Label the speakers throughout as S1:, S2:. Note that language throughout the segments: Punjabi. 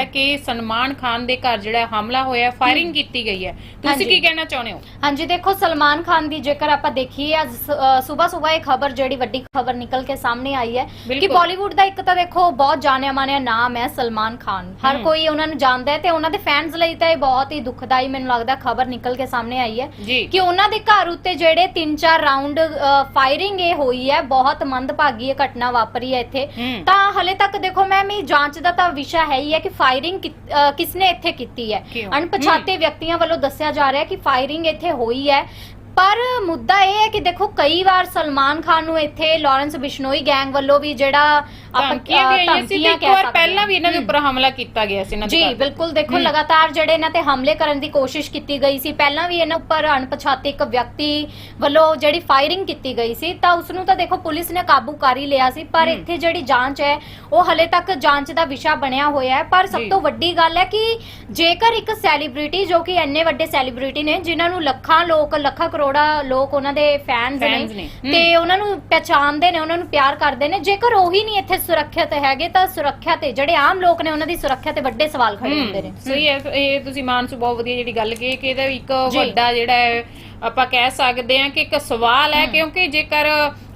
S1: ਹੈ ਕਿ ਸਲਮਾਨ ਖਾਨ ਦੇ ਘਰ ਜਿਹੜਾ ਹਮਲਾ ਹੋਇਆ ਫਾਇਰਿੰਗ ਕੀਤੀ ਗਈ ਹੈ। ਤੁਸੀਂ। ਕੀ ਕਹਿਣਾ ਚਾਹੁੰਦੇ ਹੋ?
S2: ਹਾਂਜੀ ਦੇਖੋ ਸਲਮਾਨ ਖਾਨ ਦੀ ਜੇਕਰ ਆਪਾਂ ਦੇਖੀਏ ਅੱਜ ਸਵੇਰ ਸਵੇਰ ਇਹ ਖਬਰ ਜਿਹੜੀ ਵੱਡੀ ਖਬਰ ਨਿਕਲ ਕੇ ਸਾਹਮਣੇ ਆਈ ਹੈ ਕਿ। ਬਾਲੀਵੁੱਡ ਦਾ ਇੱਕ ਤਾਂ ਦੇਖੋ ਬਹੁਤ ਜਾਣਿਆ ਮਾਨਿਆ ਨਾਮ ਹੈ ਸਲਮਾਨ ਖਾਨ। ਹਰ। ਕੋਈ ਉਹਨਾਂ ਨੂੰ ਜਾਣਦਾ ਹੈ ਤੇ ਉਹਨਾਂ ਦੇ ਫੈਨਸ ਲਈ ਤਾਂ ਇਹ ਬਹੁਤ ਹੀ ਦੁਖਦਾਈ ਮੈਨੂੰ ਲੱਗਦਾ ਖਬਰ ਨਿਕਲ ਕੇ ਸਾਹਮਣੇ ਆਈ ਹੈ ਕਿ ਉਹਨਾਂ ਦੇ ਘਰ ਉੱਤੇ ਜਿਹੜੇ 3-4 ਰਾਉਂਡ ਫਾਇਰਿੰਗ ਇਹ ਹੋਈ ਹੈ ਬਹੁਤ ਮੰਦਭਾਗੀ ਇਹ ਘਟਨਾ ਵਾਪਰੀ ਹੈ ਇੱਥੇ। ਤਾਂ ਹਲੇ ਤੱਕ ਦੇਖੋ ਮੈਮ ਇਹ ਜਾਂਚ ਦਾ ਤਾਂ ਵਿਸ਼ਾ ਹੈ ਹੀ ਹੈ ਕਿ ਫਾਇਰਿੰਗ ਕਿਸਨੇ ਇੱਥੇ ਕੀਤੀ ਹੈ? ਅਣਪਛਾਤੇ ਵਿਅਕਤੀਆਂ ਵੱਲੋਂ ਦੱਸਿਆ ਜਾ ਰਿਹਾ ਹੈ ਕਿ ਫਾਇਰਿੰਗ ਇੱਥੇ ਹੋਈ ਹੈ। ਪਰ ਮੁੱਦਾ ਇਹ ਹੈ ਕਿ ਦੇਖੋ ਕਈ ਵਾਰ ਸਲਮਾਨ ਖਾਨ ਨੂੰ ਇੱਥੇ ਲਾਰੈਂਸ ਬਿਸ਼ਨੋਈ ਗੈਂਗ ਵੱਲੋਂ ਵੀ ਜਿਹੜਾ ਆਪਾਂ
S1: ਧਮਕੀਆਂ ਵੀ ਆਈਆਂ ਸੀ ਤੇ
S2: ਧਮਕੀਆਂ
S1: ਇੱਕ
S2: ਕਹਿ
S1: ਵਾਰ
S2: ਸਕਦੇ
S1: ਪਹਿਲਾਂ। ਵੀ ਇਹਨਾਂ ਦੇ। ਉੱਪਰ ਹਮਲਾ ਕੀਤਾ ਗਿਆ ਸੀ ਇਹਨਾਂ ਦੇ
S2: ਜੀ
S1: ਘਰ।
S2: ਬਿਲਕੁਲ ਦੇਖੋ
S1: ਹਮ।
S2: ਲਗਾਤਾਰ ਜਿਹੜੇ ਇਹਨਾਂ ਤੇ ਹਮਲੇ ਕਰਨ ਦੀ ਕੋਸ਼ਿਸ਼ ਕੀਤੀ ਗਈ ਸੀ ਪਹਿਲਾਂ ਵੀ ਇਹਨਾਂ ਉੱਪਰ ਅਣਪਛਾਤੇ ਇੱਕ ਵਿਅਕਤੀ ਵੱਲੋਂ ਜਿਹੜੀ ਫਾਇਰਿੰਗ ਕੀਤੀ ਗਈ ਸੀ ਤਾਂ ਉਸ ਨੂੰ ਤਾਂ ਦੇਖੋ ਪੁਲਿਸ ਨੇ ਕਾਬੂ ਕਰ ਹੀ ਲਿਆ ਸੀ ਪਰ
S1: ਹਮ।
S2: ਇੱਥੇ ਜਿਹੜੀ ਜਾਂਚ ਹੈ ਉਹ ਹਲੇ ਤੱਕ ਜਾਂਚ ਦਾ ਵਿਸ਼ਾ ਬਣਿਆ ਹੋਇਆ ਹੈ ਪਰ
S1: ਜੀ।
S2: ਸਭ ਤੋਂ ਵੱਡੀ ਗੱਲ ਹੈ ਕਿ ਜੇਕਰ ਇੱਕ ਸੈਲੀਬ੍ਰਿਟੀ ਜੋ ਕਿ ਇੰਨੇ ਵੱਡੇ ਸੈਲੀਬ੍ਰਿਟੀ ਨੇ ਜਿਨ੍ਹਾਂ ਨੂੰ ਲੱਖਾਂ ਲੋਕ ਲੱਖਾਂ ਕਰੋੜਾ ਲੋਕ ਉਹਨਾਂ ਦੇ ਫੈਨਸ
S1: Fans
S2: ਨੇ
S1: ਨੇ। ਹਮ।
S2: ਤੇ ਉਹਨਾਂ ਨੂੰ ਪਛਾਣਦੇ ਨੇ ਉਹਨਾਂ ਨੂੰ ਪਿਆਰ ਕਰਦੇ ਨੇ ਜੇਕਰ ਉਹੀ ਨਹੀਂ ਇੱਥੇ ਸੁਰੱਖਿਅਤ ਹੈਗੇ ਤਾਂ ਸੁਰੱਖਿਆ ਤੇ ਜਿਹੜੇ ਆਮ ਲੋਕ ਨੇ ਉਹਨਾਂ ਦੀ ਸੁਰੱਖਿਆ ਤੇ ਵੱਡੇ ਸਵਾਲ ਖੜੇ ਹੁੰਦੇ ਨੇ
S1: ਹਮ, ਸਹੀ ਹੈ ਇਹ ਤੁਸੀਂ ਮਾਨਸੂ ਬਹੁਤ ਵਧੀਆ ਜਿਹੜੀ ਗੱਲ ਕਹੀ ਕਿ ਇਹਦਾ ਇੱਕ
S2: ਜੀ।
S1: ਵੱਡਾ ਜਿਹੜਾ ਹੈ ਆਪਾਂ ਕਹਿ ਸਕਦੇ ਹਾਂ ਕਿ ਇੱਕ ਸਵਾਲ ਹੈ। ਕਿਉਂਕਿ ਜੇਕਰ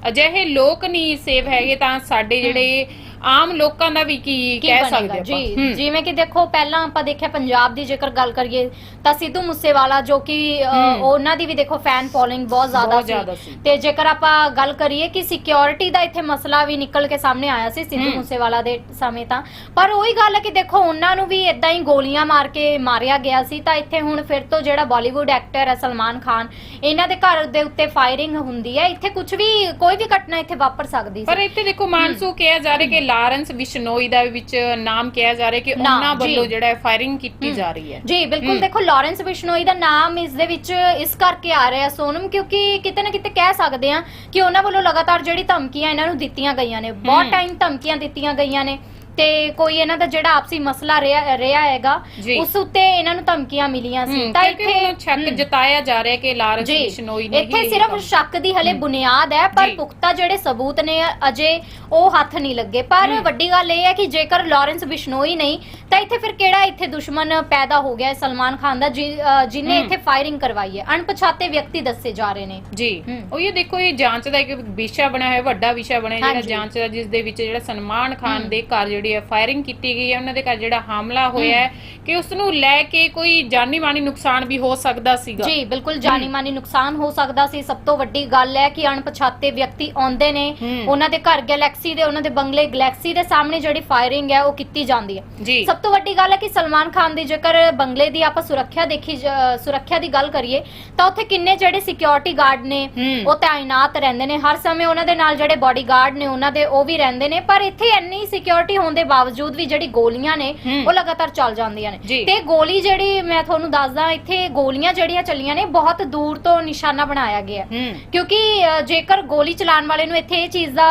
S1: ਅਜਿਹੇ ਲੋਕ ਨਹੀਂ ਸੇਵ ਹੈਗੇ ਤਾਂ ਸਾਡੇ ਜਿਹੜੇ ਆਮ ਲੋਕਾਂ ਦਾ ਵੀ ਕੀ
S2: ਕੀ
S1: ਕਹਿ
S2: ਬਣੇਗਾ?
S1: ਸਕਦੇ
S2: ਜੀ
S1: ਆਪਾਂ
S2: ਜਿਵੇਂ ਕਿ ਦੇਖੋ ਪਹਿਲਾਂ ਆਪਾਂ ਦੇਖਿਆ ਪੰਜਾਬ ਦੀ ਜੇਕਰ ਗੱਲ ਕਰੀਏ ਤਾਂ ਸਿੱਧੂ ਮੂਸੇਵਾਲਾ ਜੋ ਕਿ ਅ,
S1: ਹਮ।
S2: ਉਹਨਾਂ ਦੀ ਵੀ ਦੇਖੋ ਫੈਨ ਫੋਲੋਇੰਗ ਬਹੁਤ
S1: ਬਹੁਤ
S2: ਜ਼ਿਆਦਾ
S1: ਜ਼ਿਆਦਾ
S2: ਸੀ
S1: ਸੀ।
S2: ਤੇ ਜੇਕਰ ਆਪਾਂ ਗੱਲ ਕਰੀਏ ਕਿ ਸਿਕਿਉਰਿਟੀ ਦਾ ਇੱਥੇ ਮਸਲਾ ਵੀ ਨਿਕਲ ਕੇ ਸਾਹਮਣੇ ਆਇਆ ਸੀ ਸਿੱਧੂ
S1: ਹਮ।
S2: ਮੂਸੇਵਾਲਾ ਦੇ ਸਮੇਂ ਤਾਂ ਪਰ ਉਹੀ ਗੱਲ ਹੈ ਕਿ ਦੇਖੋ ਉਹਨਾਂ ਨੂੰ ਵੀ ਇਦਾਂ ਹੀ ਗੋਲੀਆਂ ਮਾਰ ਕੇ ਮਾਰਿਆ ਗਿਆ ਸੀ ਤਾਂ ਇੱਥੇ ਹੁਣ ਫਿਰ ਤੋਂ ਜਿਹੜਾ ਬਾਲੀਵੁੱਡ ਐਕਟਰ ਹੈ ਸਲਮਾਨ ਖਾਨ ਇਹਨਾਂ ਦੇ ਘਰ ਦੇ ਉੱਤੇ ਫਾਇਰਿੰਗ ਹੁੰਦੀ ਹੈ ਇੱਥੇ ਕੁਝ ਵੀ ਕੋਈ ਵੀ ਘਟਨਾ ਇੱਥੇ ਵਾਪਰ ਸਕਦੀ
S1: ਪਰ
S2: ਸੀ
S1: ਇੱਥੇ ਦੇਖੋ ਮਾਨਸੂ ਕਿਹਾ ਜਾ ਰਿਹਾ ਕਿ ਲਾਰੈਂਸ ਬਿਸ਼ਨੋਈ ਦਾ ਵਿੱਚ ਨਾਮ ਕਿਹਾ ਜਾ ਰਿਹਾ ਕਿ ਉਹਨਾਂ ਵੱਲੋਂ। ਜਿਹੜਾ ਹੈ ਫਾਇਰਿੰਗ ਕੀਤੀ। ਜਾ ਰਹੀ ਹੈ
S2: ਜੀ ਬਿਲਕੁਲ। ਦੇਖੋ ਲਾਰੈਂਸ ਬਿਸ਼ਨੋਈ ਦਾ ਨਾਮ ਇਸ ਦੇ ਵਿੱਚ ਇਸ ਕਰਕੇ ਆ ਰਿਹਾ ਸੋਨਮ ਕਿਉਂਕਿ ਕਿਤੇ ਨਾ ਕਿਤੇ ਕਹਿ ਸਕਦੇ ਆ ਕਿ ਉਹਨਾਂ ਵੱਲੋਂ ਲਗਾਤਾਰ ਜਿਹੜੀ ਧਮਕੀਆਂ ਇਹਨਾਂ ਨੂੰ ਦਿੱਤੀਆਂ ਗਈਆਂ ਨੇ ਬਹੁਤ। ਟਾਈਮ ਧਮਕੀਆਂ ਦਿੱਤੀਆਂ ਗਈਆਂ ਨੇ ਤੇ ਕੋਈ ਇਹਨਾਂ ਦਾ ਜਿਹੜਾ ਆਪਸੀ ਮਸਲਾ ਰਿਹਾ ਰਿਹਾ ਹੈਗਾ
S1: ਜੀ।
S2: ਉਸ ਉੱਤੇ ਇਹਨਾਂ ਨੂੰ ਧਮਕੀਆਂ ਮਿਲੀਆਂ ਸੀ ਤਾਂ ਇੱਥੇ
S1: ਸ਼ੱਕ
S2: ਹਮ।
S1: ਜਤਾਇਆ ਜਾ ਰਿਹਾ ਕਿ ਲਾਰੈਂਸ
S2: ਜੀ
S1: ਬਿਸ਼ਨੋਈ ਨੇ ਹੀ
S2: ਇੱਥੇ
S1: ਇਹ
S2: ਸਿਰਫ
S1: ਕੰਮ-
S2: ਸ਼ੱਕ ਦੀ ਹਲੇ। ਬੁਨਿਆਦ ਹੈ ਪਰ
S1: ਜੀ।
S2: ਪੁਖਤਾ ਜਿਹੜੇ ਸਬੂਤ ਨੇ ਅਜੇ ਉਹ ਹੱਥ ਨਹੀਂ ਲੱਗੇ ਪਰ
S1: ਹਮ।
S2: ਵੱਡੀ ਗੱਲ ਇਹ ਹੈ ਕਿ ਜੇਕਰ ਲਾਰੈਂਸ ਬਿਸ਼ਨੋਈ ਨਹੀਂ ਤਾਂ ਇੱਥੇ ਫਿਰ ਕਿਹੜਾ ਇੱਥੇ ਦੁਸ਼ਮਣ ਪੈਦਾ ਹੋ ਗਿਆ ਹੈ ਸਲਮਾਨ ਖਾਨ ਦਾ ਜਿ- ਅ, ਜਿਹਨੇ
S1: ਹਮ।
S2: ਇੱਥੇ ਫਾਇਰਿੰਗ ਕਰਵਾਈ ਹੈ ਅਣਪਛਾਤੇ ਵਿਅਕਤੀ ਦੱਸੇ ਜਾ ਰਹੇ ਨੇ
S1: ਜੀ
S2: ਹਮ।
S1: ਉਹ ਇਹ ਦੇਖੋ ਇਹ ਜਾਂਚ ਦਾ ਇੱਕ ਵਿਸ਼ਾ ਬਣਿਆ ਹੋਇਆ ਵੱਡਾ ਵਿਸ਼ਾ ਬਣਿਆ ਜਿਹੜਾ
S2: ਹਾਂਜੀ।
S1: ਜਾਂਚ ਦਾ ਜਿਸ ਦੇ ਵਿੱਚ ਜਿਹੜਾ ਸਲਮਾਨ ਖਾਨ
S2: ਹਮ।
S1: ਦੇ ਘਰ ਜਿਹੜੀ ਹੈ ਫਾਇਰਿੰਗ ਕੀਤੀ ਗਈ ਹੈ ਉਹਨਾਂ ਦੇ ਘਰ ਜਿਹੜਾ ਹਮਲਾ ਹੋਇਆ ਹੈ ਕਿ ਉਸ ਨੂੰ ਲੈ ਕੇ ਕੋਈ ਜਾਨੀ ਮਾਨੀ ਨੁਕਸਾਨ ਵੀ ਹੋ ਸਕਦਾ ਸੀਗਾ?
S2: ਜੀ ਬਿਲਕੁਲ ਜਾਨੀ ਮਾਨੀ ਨੁਕਸਾਨ ਹੋ ਸਕਦਾ ਸੀ। ਸਭ ਤੋਂ ਵੱਡੀ ਗੱਲ ਹੈ ਕਿ ਅਣਪਛਾਤੇ ਵਿਅਕਤੀ ਆਉਂਦੇ ਨੇ। ਉਹਨਾਂ ਦੇ ਘਰ ਗੈਲੈਕਸੀ ਦੇ ਉਹਨਾਂ ਦੇ ਬੰਗਲੇ ਗੈਲੈਕਸੀ ਦੇ ਸਾਹਮਣੇ ਜਿਹੜੀ ਫਾਇਰਿੰਗ ਹੈ ਉਹ ਕੀਤੀ ਜਾਂਦੀ ਹੈ। ਸਭ ਤੋਂ ਵੱਡੀ ਗੱਲ ਹੈ ਕਿ ਸਲਮਾਨ ਖਾਨ ਦੀ ਜੇਕਰ ਬੰਗਲੇ ਦੀ ਆਪਾਂ ਸੁਰੱਖਿਆ ਦੇਖੀ ਸੁਰੱਖਿਆ ਦੀ ਗੱਲ ਕਰੀਏ ਤਾਂ ਉੱਥੇ ਕਿੰਨੇ ਜਿਹੜੇ ਸਿਕਿਉਰਿਟੀ ਗਾਰਡ ਨੇ। ਉਹ ਤਾਇਨਾਤ ਰਹਿੰਦੇ ਨੇ। ਹਰ ਸਮੇਂ ਉਹਨਾਂ ਦੇ ਨਾਲ ਜਿਹੜੇ ਬਾਡੀਗਾਰਡ ਨੇ ਉਹਨਾਂ ਦੇ ਉਹ ਵੀ ਰਹਿੰਦੇ ਨੇ। ਪਰ ਇੱਥੇ ਇੰਨੀ ਸਿਕਿਉਰਿਟੀ ਹੋਣ ਦੇ ਬਾਵਜੂਦ ਵੀ ਜਿਹੜੀ ਗੋਲੀਆਂ ਨੇ। ਉਹ ਲਗਾਤਾਰ ਚੱਲ ਜਾਂਦੀਆਂ ਨੇ। ਤੇ ਗੋਲੀ ਜਿਹੜੀ ਮੈਂ ਤੁਹਾਨੂੰ ਦੱਸਦਾ ਇੱਥੇ ਗੋਲੀਆਂ ਜਿਹੜੀਆਂ ਚੱਲੀਆਂ ਨੇ ਬਹੁਤ ਦੂਰ ਤੋਂ ਨਿਸ਼ਾਨਾ ਬਣਾਇਆ ਗਿਆ ਕਿਉਂਕਿ ਜੇਕਰ ਗੋਲੀ ਚਲਾਉਣ ਵਾਲੇ ਨੂੰ ਇੱਥੇ ਇਹ ਚੀਜ਼ ਦਾ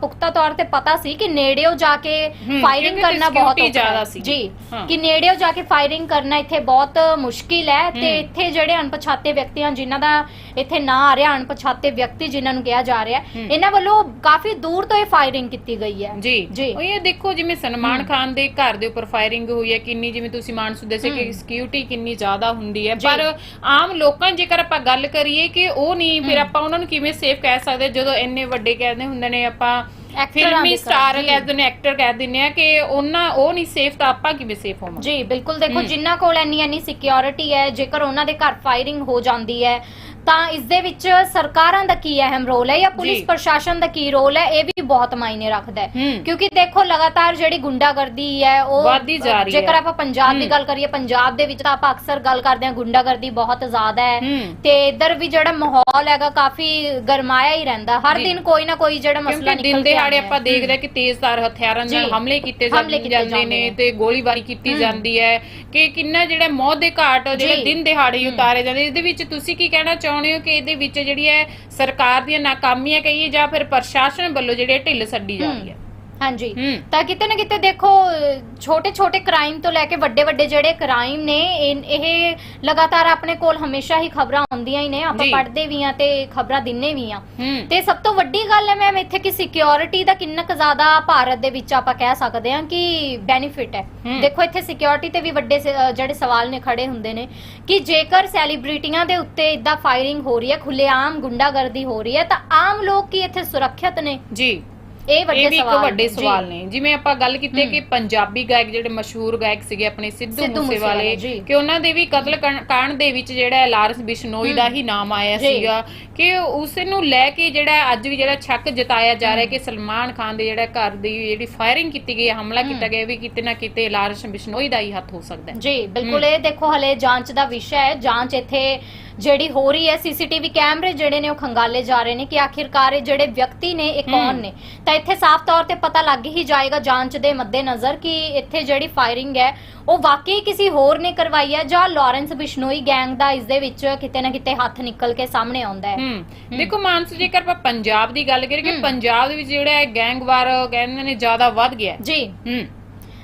S2: ਪੁਖਤਾ ਤੌਰ ਤੇ ਪਤਾ ਸੀ ਕਿ ਨੇੜਿਓਂ ਜਾ ਕੇ ਫਾਇਰਿੰਗ ਕਰਨਾ ਬਹੁਤ।
S1: ਜ਼ਿਆਦਾ ਸੀ।
S2: ਜੀ। ਕਿ ਨੇੜਿਓਂ ਜਾ ਕੇ ਫਾਇਰਿੰਗ ਕਰਨਾ ਇੱਥੇ ਬਹੁਤ ਮੁਸ਼ਕਿਲ ਹੈ। ਤੇ ਇੱਥੇ ਜਿਹੜੇ ਅਣਪਛਾਤੇ ਵਿਅਕਤੀਆਂ ਜਿਨ੍ਹਾਂ ਦਾ ਇੱਥੇ ਨਾਂ ਆ ਰਿਹਾ ਅਣਪਛਾਤੇ ਵਿਅਕਤੀ ਜਿਨ੍ਹਾਂ ਨੂੰ ਕਿਹਾ ਜਾ ਰਿਹਾ। ਇਹਨਾਂ ਵੱਲੋਂ ਕਾਫੀ ਦੂਰ ਤੋਂ ਇਹ ਫਾਇਰਿੰਗ ਕੀਤੀ ਗਈ ਹੈ
S1: ਜੀ
S2: ਜੀ।
S1: ਉਹ ਇਹ ਦੇਖੋ ਜਿਵੇਂ ਸਲਮਾਨ
S2: ਹਮ।
S1: ਖਾਨ ਦੇ ਘਰ ਦੇ ਉੱਪਰ ਫਾਇਰਿੰਗ ਹੋਈ ਹੈ ਕਿੰਨੀ ਜਿਵੇਂ ਤੁਸੀਂ ਮਾਨਸੂ ਦੱਸਿਆ ਕਿ। ਸਿਕਿਉਰਿਟੀ ਕਿੰਨੀ ਜ਼ਿਆਦਾ ਹੁੰਦੀ ਹੈ। ਪਰ ਆਮ ਲੋਕਾਂ ਜੇਕਰ ਆਪਾਂ ਗੱਲ ਕਰੀਏ ਕਿ ਉਹ ਨਹੀਂ ਫਿਰ। ਆਪਾਂ ਉਹਨਾਂ ਨੂੰ ਕਿਵੇਂ ਸੇਫ ਕਹਿ ਸਕਦੇ ਜਦੋਂ ਇੰਨੇ ਵੱਡੇ ਕਹਿੰਦੇ ਹੁੰਦੇ ਨੇ ਆਪਾਂ ਫਿਲਮੀ ਸਟਾਰ
S2: ਜੀ।
S1: ਕਹਿ ਦਿੰਦੇ ਐਕਟਰ ਕਹਿ ਦਿੰਦੇ ਆ ਕਿ ਉਹਨਾਂ ਉਹ ਨਹੀਂ ਸੇਫ ਤਾਂ ਆਪਾਂ ਕਿਵੇਂ ਸੇਫ ਹੋਵਾਂਗੇ
S2: ਜੀ ਬਿਲਕੁਲ ਦੇਖੋ। ਜਿਨ੍ਹਾਂ ਕੋਲ ਇੰਨੀ ਇੰਨੀ ਸਿਕਿਉਰਿਟੀ ਹੈ ਜੇਕਰ ਉਹਨਾਂ ਦੇ ਘਰ ਫਾਇਰਿੰਗ ਹੋ ਜਾਂਦੀ ਹੈ ਤਾਂ ਇਸ ਦੇ ਵਿੱਚ ਸਰਕਾਰਾਂ ਦਾ ਕੀ ਅਹਿਮ ਰੋਲ ਹੈ ਜਾਂ ਪੁਲਿਸ
S1: ਜੀ।
S2: ਪ੍ਰਸ਼ਾਸਨ ਦਾ ਕੀ ਰੋਲ ਹੈ ਇਹ ਵੀ ਬਹੁਤ ਮਾਇਨੇ ਰੱਖਦਾ ਹੈ
S1: ਹੂੰ
S2: ਕਿਉਂਕਿ ਦੇਖੋ ਲਗਾਤਾਰ ਜਿਹੜੀ ਗੁੰਡਾਗਰਦੀ ਹੈ ਉਹ
S1: ਵੱਧਦੀ ਜਾ ਰਹੀ
S2: ਜੇਕਰ। ਆਪਾਂ ਪੰਜਾਬ ਦੀ। ਗੱਲ ਕਰੀਏ ਪੰਜਾਬ ਦੇ ਵਿੱਚ ਤਾਂ ਆਪਾਂ ਅਕਸਰ ਗੱਲ ਕਰਦੇ ਹਾਂ ਗੁੰਡਾਗਰਦੀ ਬਹੁਤ ਜ਼ਿਆਦਾ ਹੈ
S1: ਹੂੰ
S2: ਤੇ ਇੱਧਰ ਵੀ ਜਿਹੜਾ ਮਾਹੌਲ ਹੈਗਾ ਕਾਫੀ ਗਰਮਾਇਆ ਹੀ ਰਹਿੰਦਾ ਹਰ
S1: ਜੀ।
S2: ਦਿਨ ਕੋਈ ਨਾ ਕੋਈ ਜਿਹੜਾ ਮਸਲਾ
S1: ਕਿਉਂਕਿ
S2: ਨਿਕਲ
S1: ਦਿਨ ਦਿਹਾੜੇ
S2: ਆਉਂਦਾ
S1: ਆਪਾਂ। ਦੇਖਦੇ ਹਾਂ ਕਿ ਤੇਜ਼ਧਾਰ ਹਥਿਆਰਾਂ ਨਾਲ
S2: ਜੀ।
S1: ਹਮਲੇ ਕੀਤੇ
S2: ਹਮਲੇ
S1: ਜਾਂਦੇ
S2: ਕੀਤੇ
S1: ਜਾਂਦੇ
S2: ਜਾਂਦੇ
S1: ਨੇ
S2: ਨੇ।
S1: ਤੇ ਗੋਲੀਬਾਰੀ ਕੀਤੀ। ਜਾਂਦੀ ਹੈ ਕਿ ਕਿੰਨਾ ਜਿਹੜਾ ਮੌਤ ਦੇ ਘਾਟ ਜਿਹੜੇ
S2: ਜੀ।
S1: ਦਿਨ ਦਿਹਾੜੇ ਹੀ। ਉਤਾਰੇ ਜਾਂਦੇ ਇਹਦੇ ਵਿੱਚ ਤੁਸੀਂ ਕੀ ਕਹਿਣਾ ਚਾਹੁੰਦੇ ਹੋ ਕਿ ਇਹਦੇ ਵਿੱਚ ਜਿਹੜੀ ਹੈ ਸਰਕਾਰ ਦੀਆਂ ਨਾਕਾਮੀਆਂ ਕਹੀਏ ਜਾਂ ਫਿਰ ਪ੍ਰਸ਼ਾਸਨ ਵੱਲੋਂ ਜਿਹੜੀ ਹੈ ਢਿੱਲ ਛੱਡੀ ਜਾ ਰਹੀ ਹੈ?
S2: ਹਾਂਜੀ।
S1: ਹੂੰ।
S2: ਤਾਂ ਕਿਤੇ ਨਾ ਕਿਤੇ ਦੇਖੋ ਛੋਟੇ ਛੋਟੇ ਕ੍ਰਾਈਮ ਤੋਂ ਲੈ ਕੇ ਵੱਡੇ ਵੱਡੇ ਜਿਹੜੇ ਕ੍ਰਾਈਮ ਨੇ ਇਹ ਇਹ ਲਗਾਤਾਰ ਆਪਣੇ ਕੋਲ ਹਮੇਸ਼ਾ ਹੀ ਖਬਰਾਂ ਆਉਂਦੀਆਂ ਹੀ ਨੇ। ਆਪਾਂ
S1: ਜੀ।
S2: ਪੜ੍ਹਦੇ ਵੀ ਆ ਤੇ ਖਬਰਾਂ ਦਿੰਨੇ ਵੀ ਆ
S1: ਹੂੰ।
S2: ਤੇ ਸਭ ਤੋਂ ਵੱਡੀ ਗੱਲ ਹੈ ਮੈਮ ਇੱਥੇ ਕਿ ਸਿਕਿਉਰਿਟੀ ਦਾ ਕਿੰਨਾ ਕੁ ਜ਼ਿਆਦਾ ਭਾਰਤ ਦੇ ਵਿੱਚ ਆਪਾਂ ਕਹਿ ਸਕਦੇ ਹਾਂ ਕਿ ਬੈਨੀਫਿਟ ਹੈ।
S1: ਹੂੰ।
S2: ਦੇਖੋ ਇੱਥੇ ਸਿਕਿਉਰਿਟੀ ਤੇ ਵੀ ਵੱਡੇ ਸ- ਅ, ਜਿਹੜੇ ਸਵਾਲ ਨੇ ਖੜੇ ਹੁੰਦੇ ਨੇ ਕਿ ਜੇਕਰ ਸੈਲੀਬ੍ਰਿਟੀਆਂ ਦੇ ਉੱਤੇ ਇਦਾਂ ਫਾਇਰਿੰਗ ਹੋ ਰਹੀ ਹੈ ਖੁੱਲੇਆਮ ਗੁੰਡਾਗਰਦੀ ਹੋ ਰਹੀ ਹੈ ਤਾਂ ਆਮ ਲੋਕ ਕੀ ਇੱਥੇ ਸੁਰੱਖਿਅਤ ਨੇ?
S1: ਜੀ।
S2: ਇਹ ਵੱਡੇ
S1: ਇਹ ਵੀ ਇੱਕ
S2: ਸਵਾਲ
S1: ਵੱਡੇ। ਸਵਾਲ। ਨੇ ਜਿਵੇਂ ਆਪਾਂ ਗੱਲ ਕੀਤੀ। ਕਿ ਪੰਜਾਬੀ ਗਾਇਕ ਜਿਹੜੇ ਮਸ਼ਹੂਰ ਗਾਇਕ ਸੀਗੇ ਆਪਣੇ ਸਿੱਧੂ
S2: ਸਿੱਧੂ
S1: ਮੂਸੇਵਾਲੇ
S2: ਮੂਸੇਵਾਲੇ, ਜੀ।
S1: ਕਿ ਉਹਨਾਂ ਦੇ ਵੀ ਕਤਲ ਕਰਨ- ਕਾਂਡ ਦੇ ਵਿੱਚ ਜਿਹੜਾ ਲਾਰੈਂਸ ਬਿਸ਼ਨੋਈ ਦਾ। ਹੀ ਨਾਮ ਆਇਆ
S2: ਜੀ।
S1: ਸੀਗਾ ਕਿ ਉਸ ਨੂੰ ਲੈ ਕੇ ਜਿਹੜਾ ਅੱਜ ਵੀ ਜਿਹੜਾ ਸ਼ੱਕ ਜਤਾਇਆ ਜਾ ਰਿਹਾ ਕਿ ਸਲਮਾਨ ਖਾਨ ਦੇ ਜਿਹੜਾ ਘਰ ਦੀ ਜਿਹੜੀ ਫਾਇਰਿੰਗ ਕੀਤੀ ਗਈ ਹੈ ਹਮਲਾ ਕੀਤਾ ਗਿਆ ਵੀ ਕਿਤੇ ਨਾ ਕਿਤੇ ਲਾਰੈਂਸ ਬਿਸ਼ਨੋਈ ਦਾ ਹੀ ਹੱਥ ਹੋ ਸਕਦਾ ਹੈ
S2: ਜੀ ਬਿਲਕੁਲ ਇਹ ਦੇਖੋ ਹਲੇ ਜਾਂਚ ਦਾ ਵਿਸ਼ਾ ਹੈ ਜਾਂਚ ਇੱਥੇ ਜਿਹੜੀ ਹੋ ਰਹੀ ਹੈ ਸੀਸੀਟੀਵੀ ਕੈਮਰੇ ਜਿਹੜੇ ਨੇ ਉਹ ਖੰਗਾਲੇ ਜਾ ਰਹੇ ਨੇ ਕਿ ਆਖਿਰਕਾਰ ਇਹ ਜਿਹੜੇ ਵਿਅਕਤੀ ਨੇ ਇਹ ਕੌਣ। ਨੇ? ਤਾਂ ਇੱਥੇ ਸਾਫ਼ ਤੌਰ ਤੇ ਪਤਾ ਲੱਗ ਹੀ ਜਾਏਗਾ ਜਾਂਚ ਦੇ ਮੱਦੇਨਜ਼ਰ ਕਿ ਇੱਥੇ ਜਿਹੜੀ ਫਾਇਰਿੰਗ ਹੈ ਉਹ ਵਾਕਈ ਕਿਸੇ ਹੋਰ ਨੇ ਕਰਵਾਈ ਹੈ ਜਾਂ ਲਾਰੈਂਸ ਬਿਸ਼ਨੋਈ ਗੈਂਗ ਦਾ ਇਸ ਦੇ ਵਿੱਚ ਕਿਤੇ ਨਾ ਕਿਤੇ ਹੱਥ ਨਿਕਲ ਕੇ ਸਾਹਮਣੇ ਆਉਂਦਾ ਹੈ।
S1: ਹੂੰ। ਦੇਖੋ ਮਾਨਸੂ ਜੇਕਰ ਆਪਾਂ ਪੰਜਾਬ ਦੀ ਗੱਲ ਕਰੀਏ ਕਿ। ਪੰਜਾਬ ਦੇ ਵਿੱਚ ਜਿਹੜਾ ਹੈ ਗੈਂਗਵਾਰ ਕਹਿੰਦੇ ਨੇ ਜ਼ਿਆਦਾ ਵੱਧ ਗਿਆ।
S2: ਜੀ।
S1: ਹੂੰ।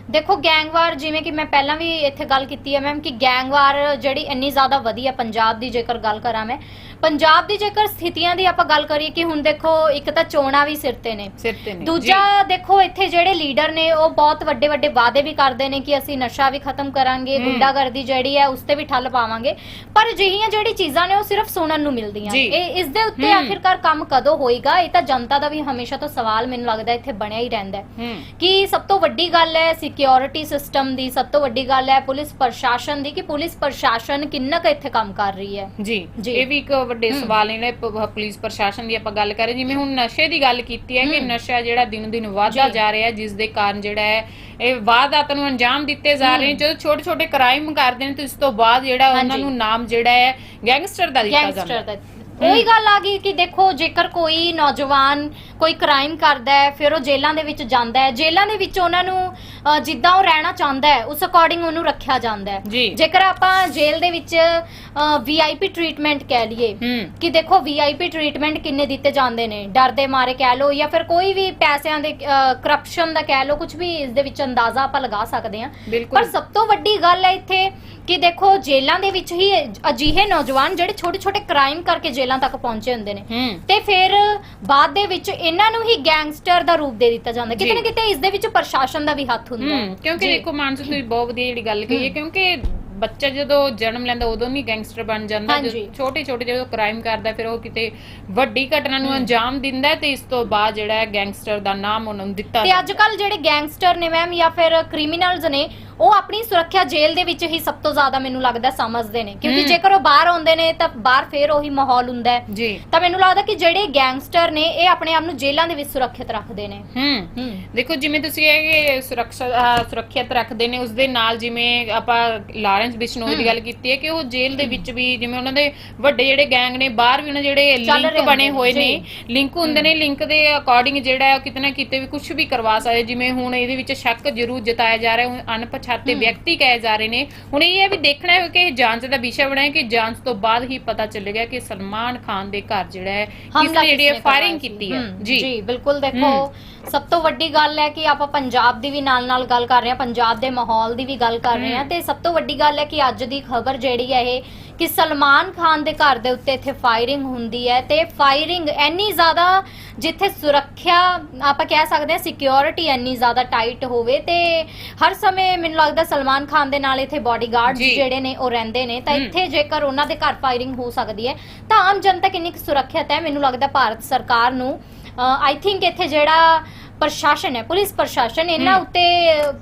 S2: ਦੇਖੋ ਗੈਂਗਵਾਰ ਜਿਵੇਂ ਕਿ ਮੈਂ ਪਹਿਲਾਂ ਵੀ ਇੱਥੇ ਗੱਲ ਕੀਤੀ ਹੈ ਮੈਮ ਕਿ ਗੈਂਗਵਾਰ ਜਿਹੜੀ ਇੰਨੀ ਜ਼ਿਆਦਾ ਵਧੀਆ ਪੰਜਾਬ ਦੀ, ਜੇਕਰ ਗੱਲ ਕਰਾਂ ਮੈਂ ਪੰਜਾਬ ਦੀ ਜੇਕਰ ਸਥਿਤੀਆਂ ਦੀ ਆਪਾਂ ਗੱਲ ਕਰੀਏ ਕਿ ਹੁਣ ਦੇਖੋ ਇੱਕ ਤਾਂ ਚੋਣਾਂ ਵੀ ਸਿਰ ਤੇ ਨੇ।
S1: ਸਿਰ ਤੇ ਨੇ
S2: ਦੂਜਾ ਦੇਖੋ ਇੱਥੇ ਜਿਹੜੇ ਲੀਡਰ ਨੇ ਉਹ ਬਹੁਤ ਵੱਡੇ ਵੱਡੇ ਵਾਅਦੇ ਵੀ ਕਰਦੇ ਨੇ ਕਿ ਅਸੀਂ ਨਸ਼ਾ ਵੀ ਖਤਮ ਕਰਾਂਗੇ। ਗੁੰਡਾਗਰਦੀ ਜਿਹੜੀ ਹੈ ਉਸ ਤੇ ਵੀ ਠੱਲ ਪਾਵਾਂਗੇ। ਪਰ ਅਜਿਹੀਆਂ ਜਿਹੜੀ ਚੀਜ਼ਾਂ ਨੇ ਉਹ ਸਿਰਫ ਸੁਣਨ ਨੂੰ ਮਿਲਦੀਆਂ। ਇਹ ਇਸ ਦੇ ਉੱਤੇ। ਆਖਿਰਕਾਰ ਕੰਮ ਕਦੋਂ ਹੋਏਗਾ? ਇਹ ਤਾਂ ਜਨਤਾ ਦਾ ਵੀ ਹਮੇਸ਼ਾ ਤੋਂ ਸਵਾਲ ਮੈਨੂੰ ਲੱਗਦਾ ਇੱਥੇ ਬਣਿਆ ਹੀ ਰਹਿੰਦਾ ਹੈ। ਕਿ ਸਭ ਤੋਂ ਵੱਡੀ ਗੱਲ ਹੈ ਸਿਕਿਉਰਿਟੀ ਸਿਸਟਮ ਦੀ ਸਭ ਤੋਂ ਵੱਡੀ ਗੱਲ ਹੈ ਪੁਲਿਸ ਪ੍ਰਸ਼ਾਸਨ ਦੀ ਕਿ ਪੁਲਿਸ ਪ੍ਰਸ਼ਾਸਨ ਕਿੰਨਾ ਕੁ ਇੱਥੇ ਕੰਮ ਕਰ ਰਹੀ ਹੈ।
S1: ਜੀ। ਇਹ ਵੀ ਇੱਕ ਵੱਡੇ। ਸਵਾਲ ਨੇ ਜਿਹੜੇ ਪੁਲਿਸ ਪ੍ਰਸ਼ਾਸਨ ਦੀ ਆਪਾਂ ਗੱਲ ਕਰੇ ਜਿਵੇਂ ਹੁਣ ਨਸ਼ੇ ਦੀ ਗੱਲ ਕੀਤੀ ਹੈ ਕਿ। ਨਸ਼ਾ ਜਿਹੜਾ ਦਿਨੋ ਦਿਨ ਵਧਦਾ
S2: ਜੀ।
S1: ਰਿਹਾ ਜਿਸ ਦੇ ਕਾਰਨ ਜਿਹੜਾ ਹੈ ਇਹ ਵਾਰਦਾਤ ਨੂੰ ਅੰਜਾਮ ਦਿੱਤੇ ਜਾ ਰਹੇ ਨੇ। ਜਦੋਂ ਛੋਟੇ ਛੋਟੇ ਕ੍ਰਾਈਮ ਕਰਦੇ ਨੇ ਤੇ ਇਸ ਤੋਂ ਬਾਅਦ ਜਿਹੜਾ ਉਹਨਾਂ। ਨੂੰ ਨਾਮ ਜਿਹੜਾ ਹੈ ਗੈਂਗਸਟਰ ਦਾ ਦਿੱਤਾ ਜਾਂਦਾ
S2: ਗੈਂਗਸਟਰ
S1: ਹੈ
S2: ਉਹੀ ਗੱਲ ਆ ਗਈ ਕਿ ਦੇਖੋ ਜੇਕਰ ਕੋਈ ਨੌਜਵਾਨ ਕੋਈ ਕ੍ਰਾਈਮ ਕਰਦਾ ਹੈ ਫਿਰ ਉਹ ਜੇਲ੍ਹਾਂ ਦੇ ਵਿੱਚ ਜਾਂਦਾ ਹੈ। ਜੇਲ੍ਹਾਂ ਦੇ ਵਿੱਚ ਉਹਨਾਂ ਨੂੰ ਅ, ਜਿੱਦਾਂ ਉਹ ਰਹਿਣਾ ਚਾਹੁੰਦਾ ਹੈ ਉਸ ਅਕੋਰਡਿੰਗ ਉਹਨੂੰ ਰੱਖਿਆ ਜਾਂਦਾ ਹੈ।
S1: ਜੀ।
S2: ਜੇਕਰ ਆਪਾਂ ਜੇਲ੍ਹ ਦੇ ਵਿੱਚ ਵੀਆਈਪੀ ਟ੍ਰੀਟਮੈਂਟ ਕਹਿ ਲਈਏ
S1: ਹੂੰ।
S2: ਕਿ ਦੇਖੋ ਵੀਆਈਪੀ ਟ੍ਰੀਟਮੈਂਟ ਕਿੰਨੇ ਦਿੱਤੇ ਜਾਂਦੇ ਨੇ? ਡਰ ਦੇ ਮਾਰੇ ਕਹਿ ਲਓ ਜਾਂ ਫਿਰ ਕੋਈ ਵੀ ਪੈਸਿਆਂ ਦੇ ਕਰਪਸ਼ਨ ਦਾ ਕਹਿ ਲਓ ਕੁਝ ਵੀ ਇਸ ਦੇ ਵਿੱਚ ਅੰਦਾਜ਼ਾ ਆਪਾਂ ਲਗਾ ਸਕਦੇ ਹਾਂ। ਪਰ ਸਭ ਤੋਂ ਵੱਡੀ ਗੱਲ ਹੈ ਇੱਥੇ ਕਿ ਦੇਖੋ ਜੇਲ੍ਹਾਂ ਦੇ ਵਿੱਚ ਹੀ ਅਜਿਹੇ ਨੌਜਵਾਨ ਜਿਹੜੇ ਛੋਟੇ ਛੋਟੇ ਕ੍ਰਾਈਮ ਕਰਕੇ ਜੇਲ੍ਹਾਂ ਤੱਕ ਪਹੁੰਚੇ ਹੁੰਦੇ ਨੇ
S1: ਹੂੰ
S2: ਤੇ ਫਿਰ ਬਾਅਦ ਦੇ ਵਿੱਚ ਇਹਨਾਂ ਨੂੰ ਹੀ ਗੈਂਗਸਟਰ ਦਾ ਰੂਪ ਦੇ ਦਿੱਤਾ ਜਾਂਦਾ ਕਿਤੇ ਨਾ। ਕਿਤੇ ਇਸ ਦੇ ਵਿੱਚ ਪ੍ਰਸ਼ਾਸਨ ਦਾ ਵੀ ਹੱਥ ਹੁੰਦਾ ਹੈ
S1: ਹੂੰ ਕਿਉਂਕਿ। ਦੇਖੋ ਮਾਨਸੂ ਤੁਸੀਂ ਬਹੁਤ ਵਧੀਆ ਜਿਹੜੀ ਗੱਲ ਕਹੀ ਹੈ
S2: ਹੂੰ।
S1: ਕਿਉਂਕਿ ਬੱਚਾ ਜਦੋਂ ਜਨਮ ਲੈਂਦਾ ਉਦੋਂ ਨਹੀਂ ਗੈਂਗਸਟਰ ਬਣ ਜਾਂਦਾ
S2: ਹਾਂਜੀ।
S1: ਛੋਟੇ ਛੋਟੇ ਜਦੋਂ ਕ੍ਰਾਈਮ ਕਰਦਾ ਫਿਰ ਉਹ ਕਿਤੇ ਵੱਡੀ ਘਟਨਾ ਨੂੰ ਅੰਜਾਮ ਦਿੰਦਾ ਹੈ ਤੇ ਇਸ ਤੋਂ ਬਾਅਦ ਜਿਹੜਾ ਹੈ ਗੈਂਗਸਟਰ ਦਾ ਨਾਮ ਉਹਨਾਂ ਨੂੰ ਦਿੱਤਾ
S2: ਤੇ ਅੱਜ ਕੱਲ ਜਿਹੜੇ ਗੈਂਗਸਟਰ ਨੇ ਮੈਮ ਜਾਂ ਫਿਰ ਕ੍ਰਿਮੀਨਲਸ ਨੇ ਉਹ ਆਪਣੀ ਸੁਰੱਖਿਆ ਜੇਲ੍ਹ ਦੇ ਵਿੱਚ ਹੀ ਸਭ ਤੋਂ ਜ਼ਿਆਦਾ ਮੈਨੂੰ ਲੱਗਦਾ ਸਮਝਦੇ ਨੇ। ਕਿਉਂਕਿ
S1: ਹੂੰ।
S2: ਜੇਕਰ ਉਹ ਬਾਹਰ ਆਉਂਦੇ ਨੇ ਤਾਂ ਬਾਹਰ ਫੇਰ ਉਹੀ ਮਾਹੌਲ ਹੁੰਦਾ ਹੈ।
S1: ਜੀ।
S2: ਤਾਂ ਮੈਨੂੰ ਲੱਗਦਾ ਕਿ ਜਿਹੜੇ ਗੈਂਗਸਟਰ ਨੇ ਇਹ ਆਪਣੇ ਆਪ ਨੂੰ ਜੇਲ੍ਹਾਂ ਦੇ ਵਿੱਚ ਸੁਰੱਖਿਅਤ ਰੱਖਦੇ ਨੇ।
S1: ਹੂੰ। ਦੇਖੋ ਜਿਵੇਂ ਤੁਸੀਂ ਇਹ ਕਿ ਸੁਰੱਖਿਆ ਅਹ ਸੁਰੱਖਿਅਤ ਰੱਖਦੇ ਨੇ ਉਸ ਦੇ ਨਾਲ ਜਿਵੇਂ ਆਪਾਂ ਲਾਰੈਂਸ ਬਿਸ਼ਨੋਈ ਦੀ। ਗੱਲ ਕੀਤੀ ਹੈ ਕਿ ਉਹ ਜੇਲ੍ਹ ਦੇ ਵਿੱਚ ਵੀ ਜਿਵੇਂ ਉਹਨਾਂ ਦੇ ਵੱਡੇ ਜਿਹੜੇ ਗੈਂਗ ਨੇ ਬਾਹਰ ਵੀ ਉਹਨਾਂ ਜਿਹੜੇ
S2: ਚੱਲ
S1: ਲਿੰਕ ਬਣੇ
S2: ਹੁੰਦੇ
S1: ਹੋਏ
S2: ਨੇ,
S1: ਲਿੰਕ ਹੁੰਦੇ ਨੇ ਲਿੰਕ ਦੇ ਅਕੋਰਡਿੰਗ ਜਿਹੜਾ ਹੈ ਉਹ ਕਿਤੇ ਨਾ ਕਿਤੇ ਵੀ ਕੁਝ ਵੀ ਕਰਵਾ ਸਕਦੇ ਜਿਵੇਂ ਹੁਣ ਇਹਦੇ ਵਿੱਚ ਸ਼ੱਕ ਜ਼ਰੂਰ ਜਤਾਇਆ ਜਾ ਰਿਹਾ ਹੈ ਅਣਪਛਾਤੇ। ਵਿਅਕਤੀ ਕਹੇ ਜਾ ਰਹੇ ਨੇ ਹੁਣ ਇਹ ਹੈ ਵੀ ਦੇਖਣਾ ਹੈ ਕਿ ਇਹ ਜਾਂਚ ਦਾ ਵਿਸ਼ਾ ਬਣਾਇਆ ਕਿ ਜਾਂਚ ਤੋਂ ਬਾਅਦ ਹੀ ਪਤਾ ਚੱਲੇਗਾ ਕਿ ਸਲਮਾਨ ਖਾਨ ਦੇ ਘਰ ਜਿਹੜਾ ਹੈ ਕਿਸ ਨੇ ਜਿਹੜੀ ਫਾਇਰਿੰਗ? ਕੀਤੀ ਹੈ ਜੀ
S2: ਬਿਲਕੁਲ ਦੇਖੋ ਸਭ ਤੋਂ ਵੱਡੀ ਗੱਲ ਹੈ ਕਿ ਆਪਾਂ ਪੰਜਾਬ ਦੀ ਵੀ ਨਾਲ-ਨਾਲ ਗੱਲ ਕਰ ਰਹੇ ਹਾਂ ਪੰਜਾਬ ਦੇ ਮਾਹੌਲ ਦੀ ਵੀ ਗੱਲ ਕਰ ਰਹੇ ਹਾਂ। ਤੇ ਸਭ ਤੋਂ ਵੱਡੀ ਗੱਲ ਹੈ ਕਿ ਅੱਜ ਦੀ ਖਬਰ ਜਿਹੜੀ ਹੈ ਇਹ ਕਿ ਸਲਮਾਨ ਖਾਨ ਦੇ ਘਰ ਦੇ ਉੱਤੇ ਇੱਥੇ ਫਾਇਰਿੰਗ ਹੁੰਦੀ ਹੈ ਤੇ ਫਾਇਰਿੰਗ ਇੰਨੀ ਜ਼ਿਆਦਾ ਜਿੱਥੇ ਸੁਰੱਖਿਆ ਆਪਾਂ ਕਹਿ ਸਕਦੇ ਹਾਂ ਸਿਕਿਉਰਿਟੀ ਇੰਨੀ ਜ਼ਿਆਦਾ ਟਾਈਟ ਹੋਵੇ ਤੇ ਹਰ ਸਮੇਂ ਮੈਨੂੰ ਲੱਗਦਾ ਸਲਮਾਨ ਖਾਨ ਦੇ ਨਾਲ ਇੱਥੇ ਬਾਡੀਗਾਰਡਸ
S1: ਜੀ।
S2: ਜਿਹੜੇ ਨੇ ਉਹ ਰਹਿੰਦੇ ਨੇ ਤਾਂ। ਇੱਥੇ ਜੇਕਰ ਉਹਨਾਂ ਦੇ ਘਰ ਫਾਇਰਿੰਗ ਹੋ ਸਕਦੀ ਹੈ ਤਾਂ ਆਮ ਜਨਤਾ ਕਿੰਨੀ ਕੁ ਸੁਰੱਖਿਅਤ ਹੈ ਮੈਨੂੰ ਲੱਗਦਾ ਭਾਰਤ ਸਰਕਾਰ ਨੂੰ ਆਈ ਥਿੰਕ ਇੱਥੇ ਜਿਹੜਾ ਪ੍ਰਸ਼ਾਸਨ ਹੈ ਪੁਲਿਸ ਪ੍ਰਸ਼ਾਸਨ ਇਹਨਾਂ। ਉੱਤੇ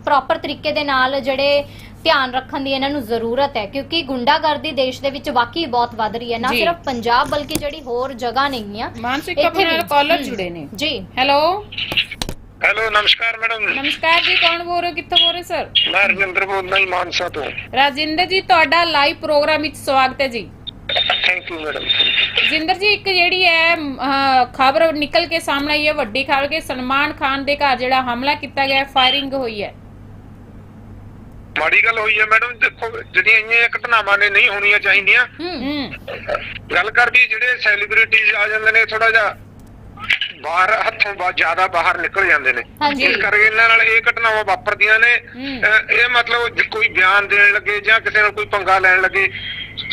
S2: ਪ੍ਰੋਪਰ ਤਰੀਕੇ ਦੇ ਨਾਲ ਜਿਹੜੇ ਧਿਆਨ ਰੱਖਣ ਦੀ ਇਹਨਾਂ ਨੂੰ ਜ਼ਰੂਰਤ ਹੈ ਕਿਉਂਕਿ ਗੁੰਡਾਗਰਦੀ ਦੇਸ਼ ਦੇ ਵਿੱਚ ਵਾਕਈ ਬਹੁਤ ਵੱਧ ਰਹੀ ਹੈ ਨਾ
S1: ਜੀ।
S2: ਸਿਰਫ ਪੰਜਾਬ ਬਲਕਿ ਜਿਹੜੀ ਹੋਰ ਜਗ੍ਹਾ ਨੇਗੀਆਂ
S1: ਮਾਨਸਿਕ
S2: ਇੱਥੇ
S1: ਆਪਣੇ ਨਾਲ। ਕਾਲਰ। ਜੁੜੇ ਨੇ
S2: ਜੀ
S1: ਹੈਲੋ
S3: ਹੈਲੋ ਨਮਸਕਾਰ ਮੈਡਮ
S1: ਨਮਸਕਾਰ ਜੀ ਕੌਣ ਬੋਲ ਰਹੇ ਹੋ ਕਿੱਥੋਂ ਬੋਲ ਰਹੇ ਸਰ
S3: ਮੈਂ ਰਵਿੰਦਰ ਬੋਲਦਾ ਜੀ ਮਾਨਸਾ ਤੋਂ
S1: ਰਾਜਿੰਦਰ ਜੀ ਤੁਹਾਡਾ ਲਾਈਵ ਪ੍ਰੋਗਰਾਮ ਵਿੱਚ ਸਵਾਗਤ ਹੈ ਜੀ
S3: ਥੈਂਕ ਯੂ ਮੈਡਮ
S1: ਜਿੰਦਰ ਜੀ ਇੱਕ ਜਿਹੜੀ ਹੈ ਖਬਰ ਨਿਕਲ ਕੇ ਸਾਹਮਣੇ ਆਈ ਹੈ ਵੱਡੀ ਖਬਰ ਕਿ ਸਲਮਾਨ ਖਾਨ ਦੇ ਘਰ ਜਿਹੜਾ ਹਮਲਾ ਕੀਤਾ ਗਿਆ ਫਾਇਰਿੰਗ ਹੋਈ ਹੈ।
S3: ਮਾੜੀ ਗੱਲ ਹੋਈ ਹੈ ਮੈਡਮ ਦੇਖੋ ਜਿਹੜੀਆਂ ਇੰਨੀਆਂ ਘਟਨਾਵਾਂ ਨੇ ਨਹੀਂ ਹੋਣੀਆਂ ਚਾਹੀਦੀਆਂ। ਗੱਲ ਕਰ ਵੀ ਜਿਹੜੇ ਸੈਲੀਬ੍ਰਿਟੀਜ਼ ਆ ਜਾਂਦੇ ਨੇ ਥੋੜਾ ਜਿਹਾ ਬਾਹਰ ਹੱਥੋਂ ਬਾ ਜ਼ਿਆਦਾ ਬਾਹਰ ਨਿਕਲ ਜਾਂਦੇ ਨੇ। ਇਸ ਕਰਕੇ ਇਹਨਾਂ ਨਾਲ ਇਹ ਘਟਨਾਵਾਂ ਵਾਪਰਦੀਆਂ ਨੇ। ਇਹ ਮਤਲਬ ਕੋਈ ਬਿਆਨ ਦੇਣ ਲੱਗੇ ਜਾਂ ਕਿਸੇ ਨਾਲ ਕੋਈ ਪੰਗਾ ਲੈਣ ਲੱਗੇ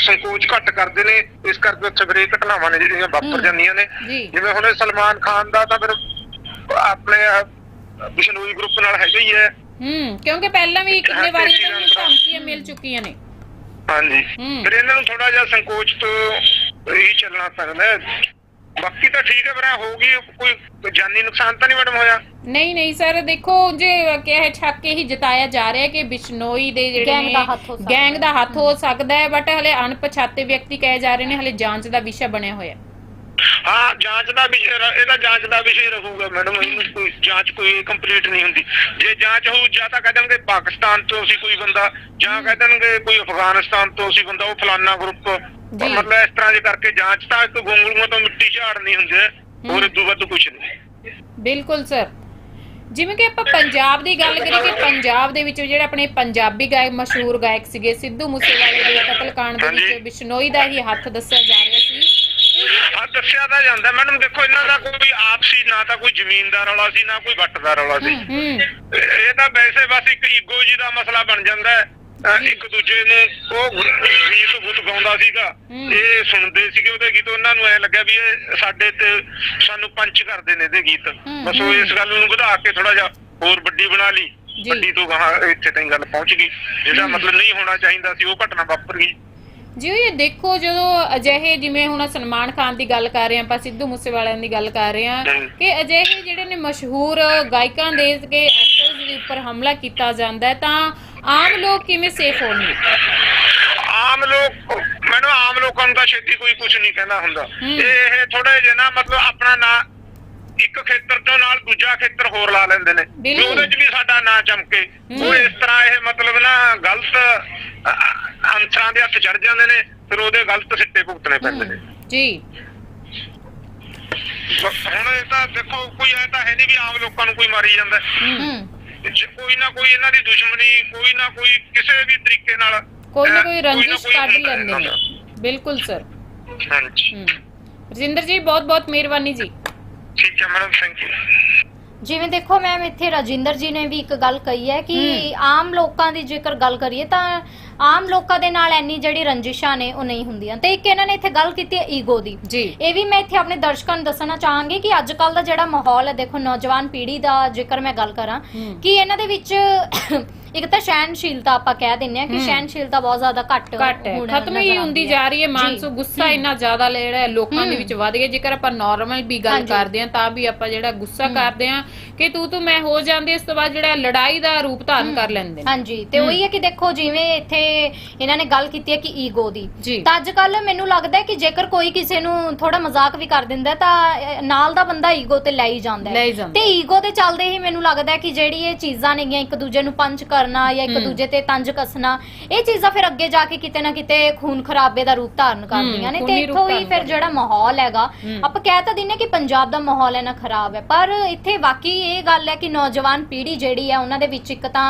S3: ਸੰਕੋਚ ਘੱਟ ਕਰਦੇ ਨੇ ਇਸ ਕਰਕੇ ਉੱਥੇ ਇਹ ਘਟਨਾਵਾਂ ਨੇ ਜਿਹੜੀਆਂ ਵਾਪਰ। ਜਾਂਦੀਆਂ ਨੇ ਜਿਵੇਂ ਹੁਣ ਸਲਮਾਨ ਖਾਨ ਦਾ ਤਾਂ ਫਿਰ ਆਪਣੇ ਬਿਸ਼ਨੋਈ ਗਰੁੱਪ ਨਾਲ ਹੈਗਾ ਹੀ ਹੈ
S1: ਹੂੰ ਕਿਉਂਕਿ ਪਹਿਲਾਂ ਵੀ ਕਿੰਨੇ ਵਾਰੀ ਇਹਨਾਂ ਨੂੰ। ਧਮਕੀਆਂ ਮਿਲ ਚੁੱਕੀਆਂ ਨੇ
S3: ਹਾਂਜੀ। ਫਿਰ ਇਹਨਾਂ ਨੂੰ ਥੋੜਾ ਜਿਹਾ ਸੰਕੋਚ ਤੋਂ ਹੀ ਚੱਲਣਾ ਪੈਂਦਾ ਹੈ। ਬਾਕੀ ਤਾਂ ਠੀਕ ਹੈ ਪਰ ਐਂ ਹੋਊਗੀ ਕੋਈ ਜਾਨੀ ਨੁਕਸਾਨ ਤਾਂ ਨਹੀਂ ਮੈਡਮ ਹੋਇਆ?
S1: ਨਹੀਂ ਨਹੀਂ ਸਰ ਦੇਖੋ ਜੇ ਕਿਹਾ ਛੱਕ ਹੀ ਜਤਾਇਆ ਜਾ ਰਿਹਾ ਹੈ ਕਿ ਬਿਸ਼ਨੋਈ ਦੇ ਜਿਹੜੇ
S2: ਗੈਂਗ
S1: ਨੇ
S2: ਦਾ ਹੱਥ ਹੋ ਸਕਦਾ
S1: ਗੈਂਗ ਦਾ
S2: ਹੈ।
S1: ਹੱਥ ਹੋ ਸਕਦਾ ਹੈ ਬਟ ਹਲੇ ਅਣਪਛਾਤੇ ਵਿਅਕਤੀ ਕਹੇ ਜਾ ਰਹੇ ਨੇ ਹਲੇ ਜਾਂਚ ਦਾ ਵਿਸ਼ਾ ਬਣਿਆ ਹੋਇਆ। ਹੈ।
S3: ਹਾਂ ਜਾਂਚ ਦਾ ਵਿਸ਼ੇ ਰ- ਇਹਦਾ ਜਾਂਚ ਦਾ ਵਿਸ਼ੇ ਰਹੂਗਾ ਮੈਡਮ ਇਹਨੂੰ ਕੋਈ ਜਾਂਚ ਕੋਈ ਕੰਪਲੀਟ ਨਹੀਂ ਹੁੰਦੀ। ਜੇ ਜਾਂਚ ਹੋਊ ਜਾਂ ਤਾਂ ਕਹਿ ਦੇਣਗੇ ਪਾਕਿਸਤਾਨ ਤੋਂ ਸੀ ਕੋਈ ਬੰਦਾ ਜਾਂ ਕਹਿ ਦੇਣਗੇ ਕੋਈ ਅਫਗਾਨਿਸਤਾਨ ਤੋਂ ਸੀ ਬੰਦਾ ਉਹ ਫਲਾਨਾ ਗਰੁੱਪ
S1: ਜੀ।
S3: ਮਤਲਬ ਇਸ ਤਰ੍ਹਾਂ ਦੀ ਕਰਕੇ ਜਾਂਚ ਤਾਂ ਇੱਕ ਗੋਂਗਲੂਆਂ ਤੋਂ ਮਿੱਟੀ ਝਾੜਨੀ ਹੁੰਦੀ। ਹੈ। ਹੋਰ ਇਦੋਂ ਵੱਧ ਕੁਝ ਨਹੀਂ।
S1: ਬਿਲਕੁਲ ਸਰ। ਜਿਵੇਂ ਕਿ ਆਪਾਂ ਪੰਜਾਬ ਦੀ ਗੱਲ ਕਰੀਏ ਕਿ ਪੰਜਾਬ ਦੇ ਵਿੱਚ ਜਿਹੜੇ ਆਪਣੇ ਪੰਜਾਬੀ ਗਾਇਕ ਮਸ਼ਹੂਰ ਗਾਇਕ ਸੀਗੇ ਸਿੱਧੂ ਮੂਸੇਵਾਲੇ ਦੇ ਕਤਲकांड ਦੇ। ਵਿੱਚ ਬਿਸ਼ਨੋਈ ਦਾ ਹੀ ਹੱਥ ਦੱਸਿਆ ਜਾ ਰਿਹਾ ਸੀ।
S3: ਹਾਂ ਦੱਸਿਆ ਤਾਂ ਜਾਂਦਾ। ਮੈਡਮ ਦੇਖੋ ਇਹਨਾਂ ਦਾ ਕੋਈ ਆਪਸੀ ਨਾ ਤਾਂ ਕੋਈ ਜ਼ਮੀਨ ਦਾ ਰੌਲਾ ਸੀ ਨਾ ਕੋਈ ਵੱਟ ਦਾ ਰੌਲਾ ਸੀ ਇਹ ਤਾਂ ਵੈਸੇ ਬਸ ਇੱਕ ਈਗੋ ਜੀ ਦਾ ਮਸਲਾ ਬਣ ਜਾਂਦਾ ਹੈ। ਅਹ ਇੱਕ ਦੂਜੇ ਨੂੰ ਉਹ ਗੀਤ ਗੁੱਤ ਗਾਉਂਦਾ ਸੀਗਾ।
S1: ਹੂੰ।
S3: ਇਹ ਸੁਣਦੇ ਸੀਗੇ ਉਹਦੇ ਗੀਤ ਉਹਨਾਂ ਨੂੰ ਐ ਲੱਗਿਆ ਵੀ ਇਹ ਸਾਡੇ ਤੇ ਸਾਨੂੰ ਪੰਚ ਕਰਦੇ ਨੇ ਇਹਦੇ ਗੀਤ।
S1: ਹੂੰ,
S3: ਬਸ ਉਹ ਇਸ ਗੱਲ ਨੂੰ ਵਧਾ ਕੇ ਥੋੜਾ ਜਿਹਾ ਹੋਰ ਵੱਡੀ ਬਣਾ ਲਈ।
S1: ਜੀ।
S3: ਵੱਡੀ ਤੋਂ ਗਾਹਾਂ ਇੱਥੇ ਤਾਈਂ ਗੱਲ ਪਹੁੰਚ ਗਈ। ਜਿਹੜਾ ਮਤਲਬ ਨਹੀਂ ਹੋਣਾ ਚਾਹੀਦਾ ਸੀ ਉਹ ਘਟਨਾ ਵਾਪਰ ਗਈ।
S1: ਜੀ ਇਹ ਦੇਖੋ ਜਦੋਂ ਅਜਿਹੇ ਜਿਵੇਂ ਹੁਣ ਸਲਮਾਨ ਖਾਨ ਦੀ ਗੱਲ ਕਰ ਰਹੇ ਹਾਂ ਆਪਾਂ ਸਿੱਧੂ ਮੂਸੇਵਾਲਿਆਂ ਦੀ ਗੱਲ ਕਰ ਰਹੇ ਹਾਂ
S3: ਹਮ।
S1: ਕਿ ਅਜਿਹੇ ਜਿਹੜੇ ਨੇ ਮਸ਼ਹੂਰ ਗਾਇਕਾਂ ਦੇ ਕੇ ਐਕਟਰਸ ਦੇ ਉੱਪਰ ਹਮਲਾ ਕੀਤਾ ਜਾਂਦਾ ਹੈ ਤਾਂ ਆਮ ਲੋਕ ਕਿਵੇਂ ਸੇਫ ਹੋਣਗੇ?
S3: ਆਮ ਲੋਕ ਮੈਨੂੰ ਆਮ ਲੋਕਾਂ ਨੂੰ ਤਾਂ ਛੇਤੀ ਕੋਈ ਕੁਝ ਨਹੀਂ ਕਹਿੰਦਾ ਹੁੰਦਾ। ਇਹ ਥੋੜੇ ਜਿਹਾ ਨਾ ਮਤਲਬ ਆਪਣਾ ਨਾਂ ਇੱਕ ਖੇਤਰ ਤੋਂ ਨਾਲ ਦੂਜਾ ਖੇਤਰ ਹੋਰ ਲਾ ਲੈਂਦੇ ਨੇ।
S1: ਬਿਲਕੁਲ।
S3: ਉਹਦੇ 'ਚ ਵੀ ਸਾਡਾ ਨਾਂ ਚਮਕੇ। ਉਹ ਇਸ ਤਰ੍ਹਾਂ ਇਹ ਮਤਲਬ ਨਾ ਗਲਤ ਅ, ਅ, ਅੰਸਰਾਂ ਦੇ ਹੱਥ ਚੜ ਜਾਂਦੇ ਨੇ ਫਿਰ ਉਹਦੇ ਗਲਤ ਸਿੱਟੇ ਭੁਗਤਣੇ ਪੈਂਦੇ ਨੇ।
S1: ਜੀ।
S3: ਹੁਣ ਇਹ ਤਾਂ ਦੇਖੋ ਕੋਈ ਐ ਤਾਂ ਹੈ ਨਹੀਂ ਵੀ ਆਮ ਲੋਕਾਂ ਨੂੰ ਕੋਈ ਮਾਰੀ ਜਾਂਦਾ।
S2: ਹੂੰ।
S3: ਜੇ ਕੋਈ ਨਾ ਕੋਈ ਇਹਨਾਂ ਦੀ ਦੁਸ਼ਮਣੀ ਕੋਈ ਨਾ ਕੋਈ ਕਿਸੇ ਵੀ ਤਰੀਕੇ ਨਾਲ
S1: ਕੋਈ ਨਾ ਕੋਈ ਰੰਜਿਸ਼ ਕੱਢ ਲੈਂਦੇ ਨੇ। ਬਿਲਕੁਲ ਸਰ।
S3: ਹਾਂਜੀ।
S1: ਰਜਿੰਦਰ ਜੀ ਬਹੁਤ ਬਹੁਤ ਮਿਹਰਬਾਨੀ ਜੀ।
S3: ਠੀਕ ਹੈ ਮੈਡਮ ਥੈਂਕ ਯੂ।
S2: ਜਿਵੇਂ ਦੇਖੋ ਮੈਮ ਇੱਥੇ ਰਾਜਿੰਦਰ ਜੀ ਨੇ ਵੀ ਇੱਕ ਗੱਲ ਕਹੀ ਹੈ ਕਿ ਆਮ ਲੋਕਾਂ ਦੀ ਜੇਕਰ ਗੱਲ ਕਰੀਏ ਤਾਂ ਆਮ ਲੋਕਾਂ ਦੇ ਨਾਲ ਇੰਨੀ ਜਿਹੜੀ ਰੰਜਿਸ਼ਾਂ ਨੇ ਉਹ ਨਹੀਂ ਹੁੰਦੀਆਂ। ਤੇ ਇੱਕ ਇਹਨਾਂ ਨੇ ਇੱਥੇ ਗੱਲ ਕੀਤੀ ਹੈ ਈਗੋ ਦੀ।
S1: ਜੀ।
S2: ਇਹ ਵੀ ਮੈਂ ਇੱਥੇ ਆਪਣੇ ਦਰਸ਼ਕਾਂ ਨੂੰ ਦੱਸਣਾ ਚਾਹਾਂਗੀ ਕਿ ਅੱਜ ਕੱਲ ਦਾ ਜਿਹੜਾ ਮਾਹੌਲ ਹੈ ਦੇਖੋ ਨੌਜਵਾਨ ਪੀੜ੍ਹੀ ਦਾ ਜੇਕਰ ਮੈਂ ਗੱਲ ਕਰਾਂ। ਕਿ ਇਹਨਾਂ ਦੇ ਵਿੱਚ ਇੱਕ ਤਾਂ ਸਹਿਨਸ਼ੀਲਤਾ ਆਪਾਂ ਕਹਿ ਦਿੰਨੇ ਆ ਕਿ
S1: ਹਮ।
S2: ਸਹਿਨਸ਼ੀਲਤਾ ਬਹੁਤ ਜ਼ਿਆਦਾ ਘੱਟ
S1: ਘੱਟ ਹੈ।
S2: ਹੁਣ
S1: ਖਤਮ ਹੀ
S2: ਨਜ਼ਰ
S1: ਹੁੰਦੀ
S2: ਆਉਂਦੀ
S1: ਜਾ। ਰਹੀ ਹੈ ਮਾਨਸੂ। ਗੁੱਸਾ ਇੰਨਾ ਜ਼ਿਆਦਾ ਰਿਹਾ ਹੈ ਲੋਕਾਂ ਦੇ। ਵਿੱਚ ਵਧ ਗਿਆ। ਜੇਕਰ ਆਪਾਂ ਨਾਰਮਲ ਵੀ ਗੱਲ
S2: ਹਾਂਜੀ।
S1: ਕਰਦੇ ਹਾਂ ਤਾਂ ਵੀ ਆਪਾਂ ਜਿਹੜਾ ਗੁੱਸਾ ਕਰਦੇ ਹਾਂ ਕਿ ਤੂੰ ਤੂੰ ਮੈਂ ਹੋ ਜਾਂਦੀ ਇਸ ਤੋਂ ਬਾਅਦ ਜਿਹੜਾ ਲੜਾਈ ਦਾ ਰੂਪ ਧਾਰਨ ਕਰ ਲੈਂਦੇ ਨੇ।
S2: ਹਾਂਜੀ ਤੇ ਉਹੀ ਹੈ ਕਿ ਦੇਖੋ ਜਿਵੇਂ ਇੱਥੇ ਇਹਨਾਂ ਨੇ ਗੱਲ ਕੀਤੀ ਹੈ ਕਿ ਈਗੋ ਦੀ।
S1: ਜੀ।
S2: ਤਾਂ ਅੱਜ ਕੱਲ ਮੈਨੂੰ ਲੱਗਦਾ ਹੈ ਕਿ ਜੇਕਰ ਕੋਈ ਕਿਸੇ ਨੂੰ ਥੋੜਾ ਮਜ਼ਾਕ ਵੀ ਕਰ ਦਿੰਦਾ ਹੈ ਤਾਂ ਅਹ, ਨਾਲ ਦਾ ਬੰਦਾ ਈਗੋ ਤੇ ਲੈ ਹੀ ਜਾਂਦਾ
S1: ਲੈ
S2: ਹੈ
S1: ਹੀ। ਜਾਂਦਾ
S2: ਤੇ ਈਗੋ ਦੇ ਚੱਲਦੇ ਹੀ ਮੈਨੂੰ ਲੱਗਦਾ ਹੈ ਕਿ ਜਿਹੜੀ ਇਹ ਚੀਜ਼ਾਂ ਨੇਗੀਆਂ ਇੱਕ ਦੂਜੇ ਨੂੰ ਪੰਚ ਕਰਨਾ ਜਾਂ ਇੱਕ। ਦੂਜੇ ਤੇ ਤੰਜ ਕੱਸਣਾ ਇਹ ਚੀਜ਼ਾਂ ਫਿਰ ਅੱਗੇ ਜਾ ਕੇ ਕਿਤੇ ਨਾ ਕਿਤੇ ਖੂਨ ਖਰਾਬੇ ਦਾ ਰੂਪ ਧਾਰਨ ਕਰਦੀਆਂ ਨੇ ਤੇ
S1: ਖੂਨੀ ਰੂਪ
S2: ਇੱਥੋਂ ਹੀ
S1: ਧਾਰਨ
S2: ਫਿਰ। ਜਿਹੜਾ ਮਾਹੌਲ ਹੈਗਾ। ਆਪਾਂ ਕਹਿ ਤਾਂ ਦਿੰਨੇ ਕਿ ਪੰਜਾਬ ਦਾ ਮਾਹੌਲ ਹੈ ਨਾ ਖਰਾਬ ਹੈ ਪਰ ਇੱਥੇ ਵਾਕਈ ਇਹ ਗੱਲ ਹੈ ਕਿ ਨੌਜਵਾਨ ਪੀੜ੍ਹੀ ਜਿਹੜੀ ਹੈ ਉਹਨਾਂ ਦੇ ਵਿੱਚ ਇੱਕ ਤਾਂ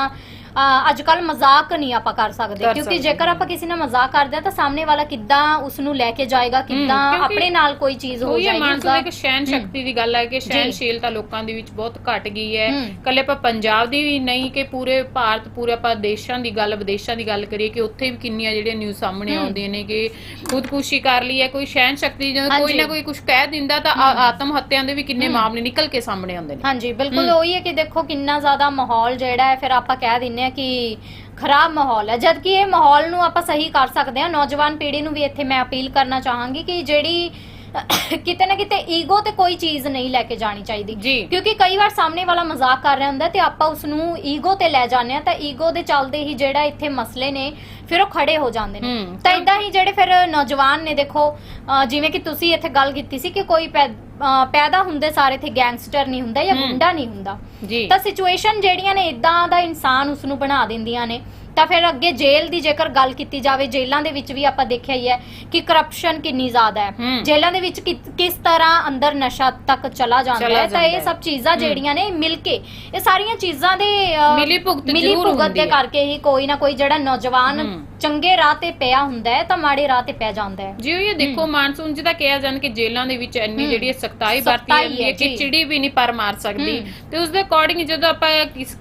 S2: ਅੱਜ ਕੱਲ ਮਜ਼ਾਕ ਨਹੀਂ ਆਪਾਂ ਕਰ ਸਕਦੇ
S1: ਕਰ
S2: ਕਿਉਂਕਿ
S1: ਸਕਦੇ
S2: ਜੇਕਰ
S1: ਹਾਂ।
S2: ਆਪਾਂ ਕਿਸੇ ਨਾਲ ਮਜ਼ਾਕ ਕਰਦੇ ਹਾਂ ਤਾਂ ਸਾਹਮਣੇ ਵਾਲਾ ਕਿੱਦਾਂ ਉਸ ਨੂੰ ਲੈ ਕੇ ਜਾਏਗਾ ਕਿੱਦਾਂ
S1: ਕਿਉਂਕਿ
S2: ਆਪਣੇ ਨਾਲ ਕੋਈ ਚੀਜ਼ ਹੋ
S1: ਉਹੀ ਹੈ
S2: ਜਾਏਗੀ
S1: ਮਾਨਸੂ ਇੱਕ ਸਹਿਨ ਸ਼ਕਤੀ ਦੀ ਗੱਲ ਹੈ ਕਿ ਸਹਿਨਸ਼ੀਲਤਾ ਲੋਕਾਂ ਦੇ ਵਿੱਚ ਬਹੁਤ ਘਟ ਗਈ ਹੈ। ਕੱਲੇ ਆਪਾਂ ਪੰਜਾਬ ਦੀ ਵੀ ਨਹੀਂ ਕਿ ਪੂਰੇ ਭਾਰਤ ਪੂਰੇ ਆਪਾਂ ਦੇਸ਼ਾਂ ਦੀ ਗੱਲ ਵਿਦੇਸ਼ਾਂ ਦੀ ਗੱਲ ਕਰੀਏ ਕਿ ਉੱਥੇ ਵੀ ਕਿੰਨੀਆਂ ਜਿਹੜੀਆਂ ਨਿਊਜ਼ ਸਾਹਮਣੇ
S2: ਹਮ।
S1: ਆਉਂਦੀਆਂ ਨੇ ਕਿ ਖੁਦਕੁਸ਼ੀ ਕਰ ਲਈ ਹੈ ਕੋਈ ਸਹਿਨ ਸ਼ਕਤੀ ਜਦੋਂ ਕੋਈ
S2: ਹਾਂਜੀ।
S1: ਨਾ ਕੋਈ ਕੁਝ ਕਹਿ ਦਿੰਦਾ ਤਾਂ ਆ- ਆਤਮ ਹੱਤਿਆਂ ਦੇ ਵੀ ਕਿੰਨੇ। ਮਾਮਲੇ ਨਿਕਲ ਕੇ ਸਾਹਮਣੇ ਆਉਂਦੇ ਨੇ
S2: ਹਾਂਜੀ ਬਿਲਕੁਲ। ਉਹੀ ਹੈ ਕਿ ਦੇਖੋ ਕਿੰਨਾ ਜ਼ਿਆਦਾ ਮਾਹੌਲ ਜਿਹੜਾ ਹੈ ਫਿਰ ਆਪਾਂ ਕਹਿ ਦਿੰਨੇ ਆ ਕਿ ਖਰਾਬ ਮਾਹੌਲ ਹੈ ਜਦਕਿ ਇਹ ਮਾਹੌਲ ਨੂੰ ਆਪਾਂ ਸਹੀ ਕਰ ਸਕਦੇ ਹਾਂ ਨੌਜਵਾਨ ਪੀੜ੍ਹੀ ਨੂੰ ਵੀ ਇੱਥੇ ਮੈਂ ਅਪੀਲ ਕਰਨਾ ਚਾਹਾਂਗੀ ਕਿ ਜਿਹੜੀ ਕਿਤੇ ਨਾ ਕਿਤੇ ਈਗੋ ਤੇ ਕੋਈ ਚੀਜ਼ ਨਹੀਂ ਲੈ ਕੇ ਜਾਣੀ ਚਾਹੀਦੀ।
S1: ਜੀ।
S2: ਕਿਉਂਕਿ ਕਈ ਵਾਰ ਸਾਹਮਣੇ ਵਾਲਾ ਮਜ਼ਾਕ ਕਰ ਰਿਹਾ ਹੁੰਦਾ ਤੇ ਆਪਾਂ ਉਸ ਨੂੰ ਈਗੋ ਤੇ ਲੈ ਜਾਂਦੇ ਆ ਤਾਂ ਈਗੋ ਦੇ ਚੱਲਦੇ ਹੀ ਜਿਹੜਾ ਇੱਥੇ ਮਸਲੇ ਨੇ ਫਿਰ ਉਹ ਖੜੇ ਹੋ ਜਾਂਦੇ ਨੇ।
S1: ਹਮ,
S2: ਤਾਂ ਇਦਾਂ ਹੀ ਜਿਹੜੇ ਫਿਰ ਨੌਜਵਾਨ ਨੇ ਦੇਖੋ ਅਹ ਜਿਵੇਂ ਕਿ ਤੁਸੀਂ ਇੱਥੇ ਗੱਲ ਕੀਤੀ ਸੀ ਕਿ ਕੋਈ ਪੈ- ਅਹ ਪੈਦਾ ਹੁੰਦੇ ਸਾਰੇ ਇੱਥੇ ਗੈਂਗਸਟਰ ਨਹੀਂ ਹੁੰਦਾ ਜਾਂ
S1: ਹਮ।
S2: ਗੁੰਡਾ ਨਹੀਂ ਹੁੰਦਾ।
S1: ਜੀ।
S2: ਤਾਂ ਸਿਚੁਏਸ਼ਨ ਜਿਹੜੀਆਂ ਨੇ ਇਦਾਂ ਦਾ ਇਨਸਾਨ ਉਸ ਨੂੰ ਬਣਾ ਦਿੰਦੀਆਂ ਨੇ। ਤਾਂ ਫਿਰ ਅੱਗੇ ਜੇਲ੍ਹ ਦੀ ਜੇਕਰ ਗੱਲ ਕੀਤੀ ਜਾਵੇ ਜੇਲ੍ਹਾਂ ਦੇ ਵਿੱਚ ਵੀ ਆਪਾਂ ਦੇਖਿਆ ਹੀ ਹੈ ਕਿ ਕਰਪਸ਼ਨ ਕਿੰਨੀ ਜ਼ਿਆਦਾ ਹੈ
S1: ਹਮ।
S2: ਜੇਲ੍ਹਾਂ ਦੇ ਵਿੱਚ ਕਿ- ਕਿਸ ਤਰ੍ਹਾਂ ਅੰਦਰ ਨਸ਼ਾ ਤੱਕ ਚਲਾ ਜਾਂਦਾ
S1: ਚਲਾ
S2: ਹੈ ਤਾਂ ਇਹ
S1: ਹੈ।
S2: ਸਭ ਚੀਜ਼ਾਂ ਜਿਹੜੀਆਂ ਨੇ ਮਿਲ ਕੇ ਇਹ ਸਾਰੀਆਂ ਚੀਜ਼ਾਂ ਦੇ
S1: ਮਿਲੀ ਭੁਗਤ
S2: ਮਿਲੀ
S1: ਜ਼ਰੂਰ
S2: ਭੁਗਤ
S1: ਹੁੰਦੀ
S2: ਦੇ
S1: ਹੈ।
S2: ਕਰਕੇ ਹੀ ਕੋਈ ਨਾ ਕੋਈ ਜਿਹੜਾ ਨੌਜਵਾਨ। ਚੰਗੇ ਰਾਹ ਤੇ ਪਿਆ ਹੁੰਦਾ ਹੈ ਤਾਂ ਮਾੜੇ ਰਾਹ ਤੇ ਪੈ ਜਾਂਦਾ ਹੈ।
S1: ਜੀ ਇਹ ਦੇਖੋ ਮਾਨਸੂਨ ਜੀ ਦਾ ਕਿਹਾ ਜਾਂਦਾ ਕਿ ਜੇਲ੍ਹਾਂ ਦੇ ਵਿੱਚ ਇੰਨੀ। ਜਿਹੜੀ ਸਖਤਾਈ ਵਰਤੀ ਜਾਂਦੀ ਹੈ ਕਿ। ਚਿੜੀ ਵੀ ਨਹੀਂ ਪਰ ਮਾਰ ਸਕਦੀ। ਤੇ ਉਸ ਦੇ ਅਕੋਰਡਿੰਗ ਜਦੋਂ ਆਪਾਂ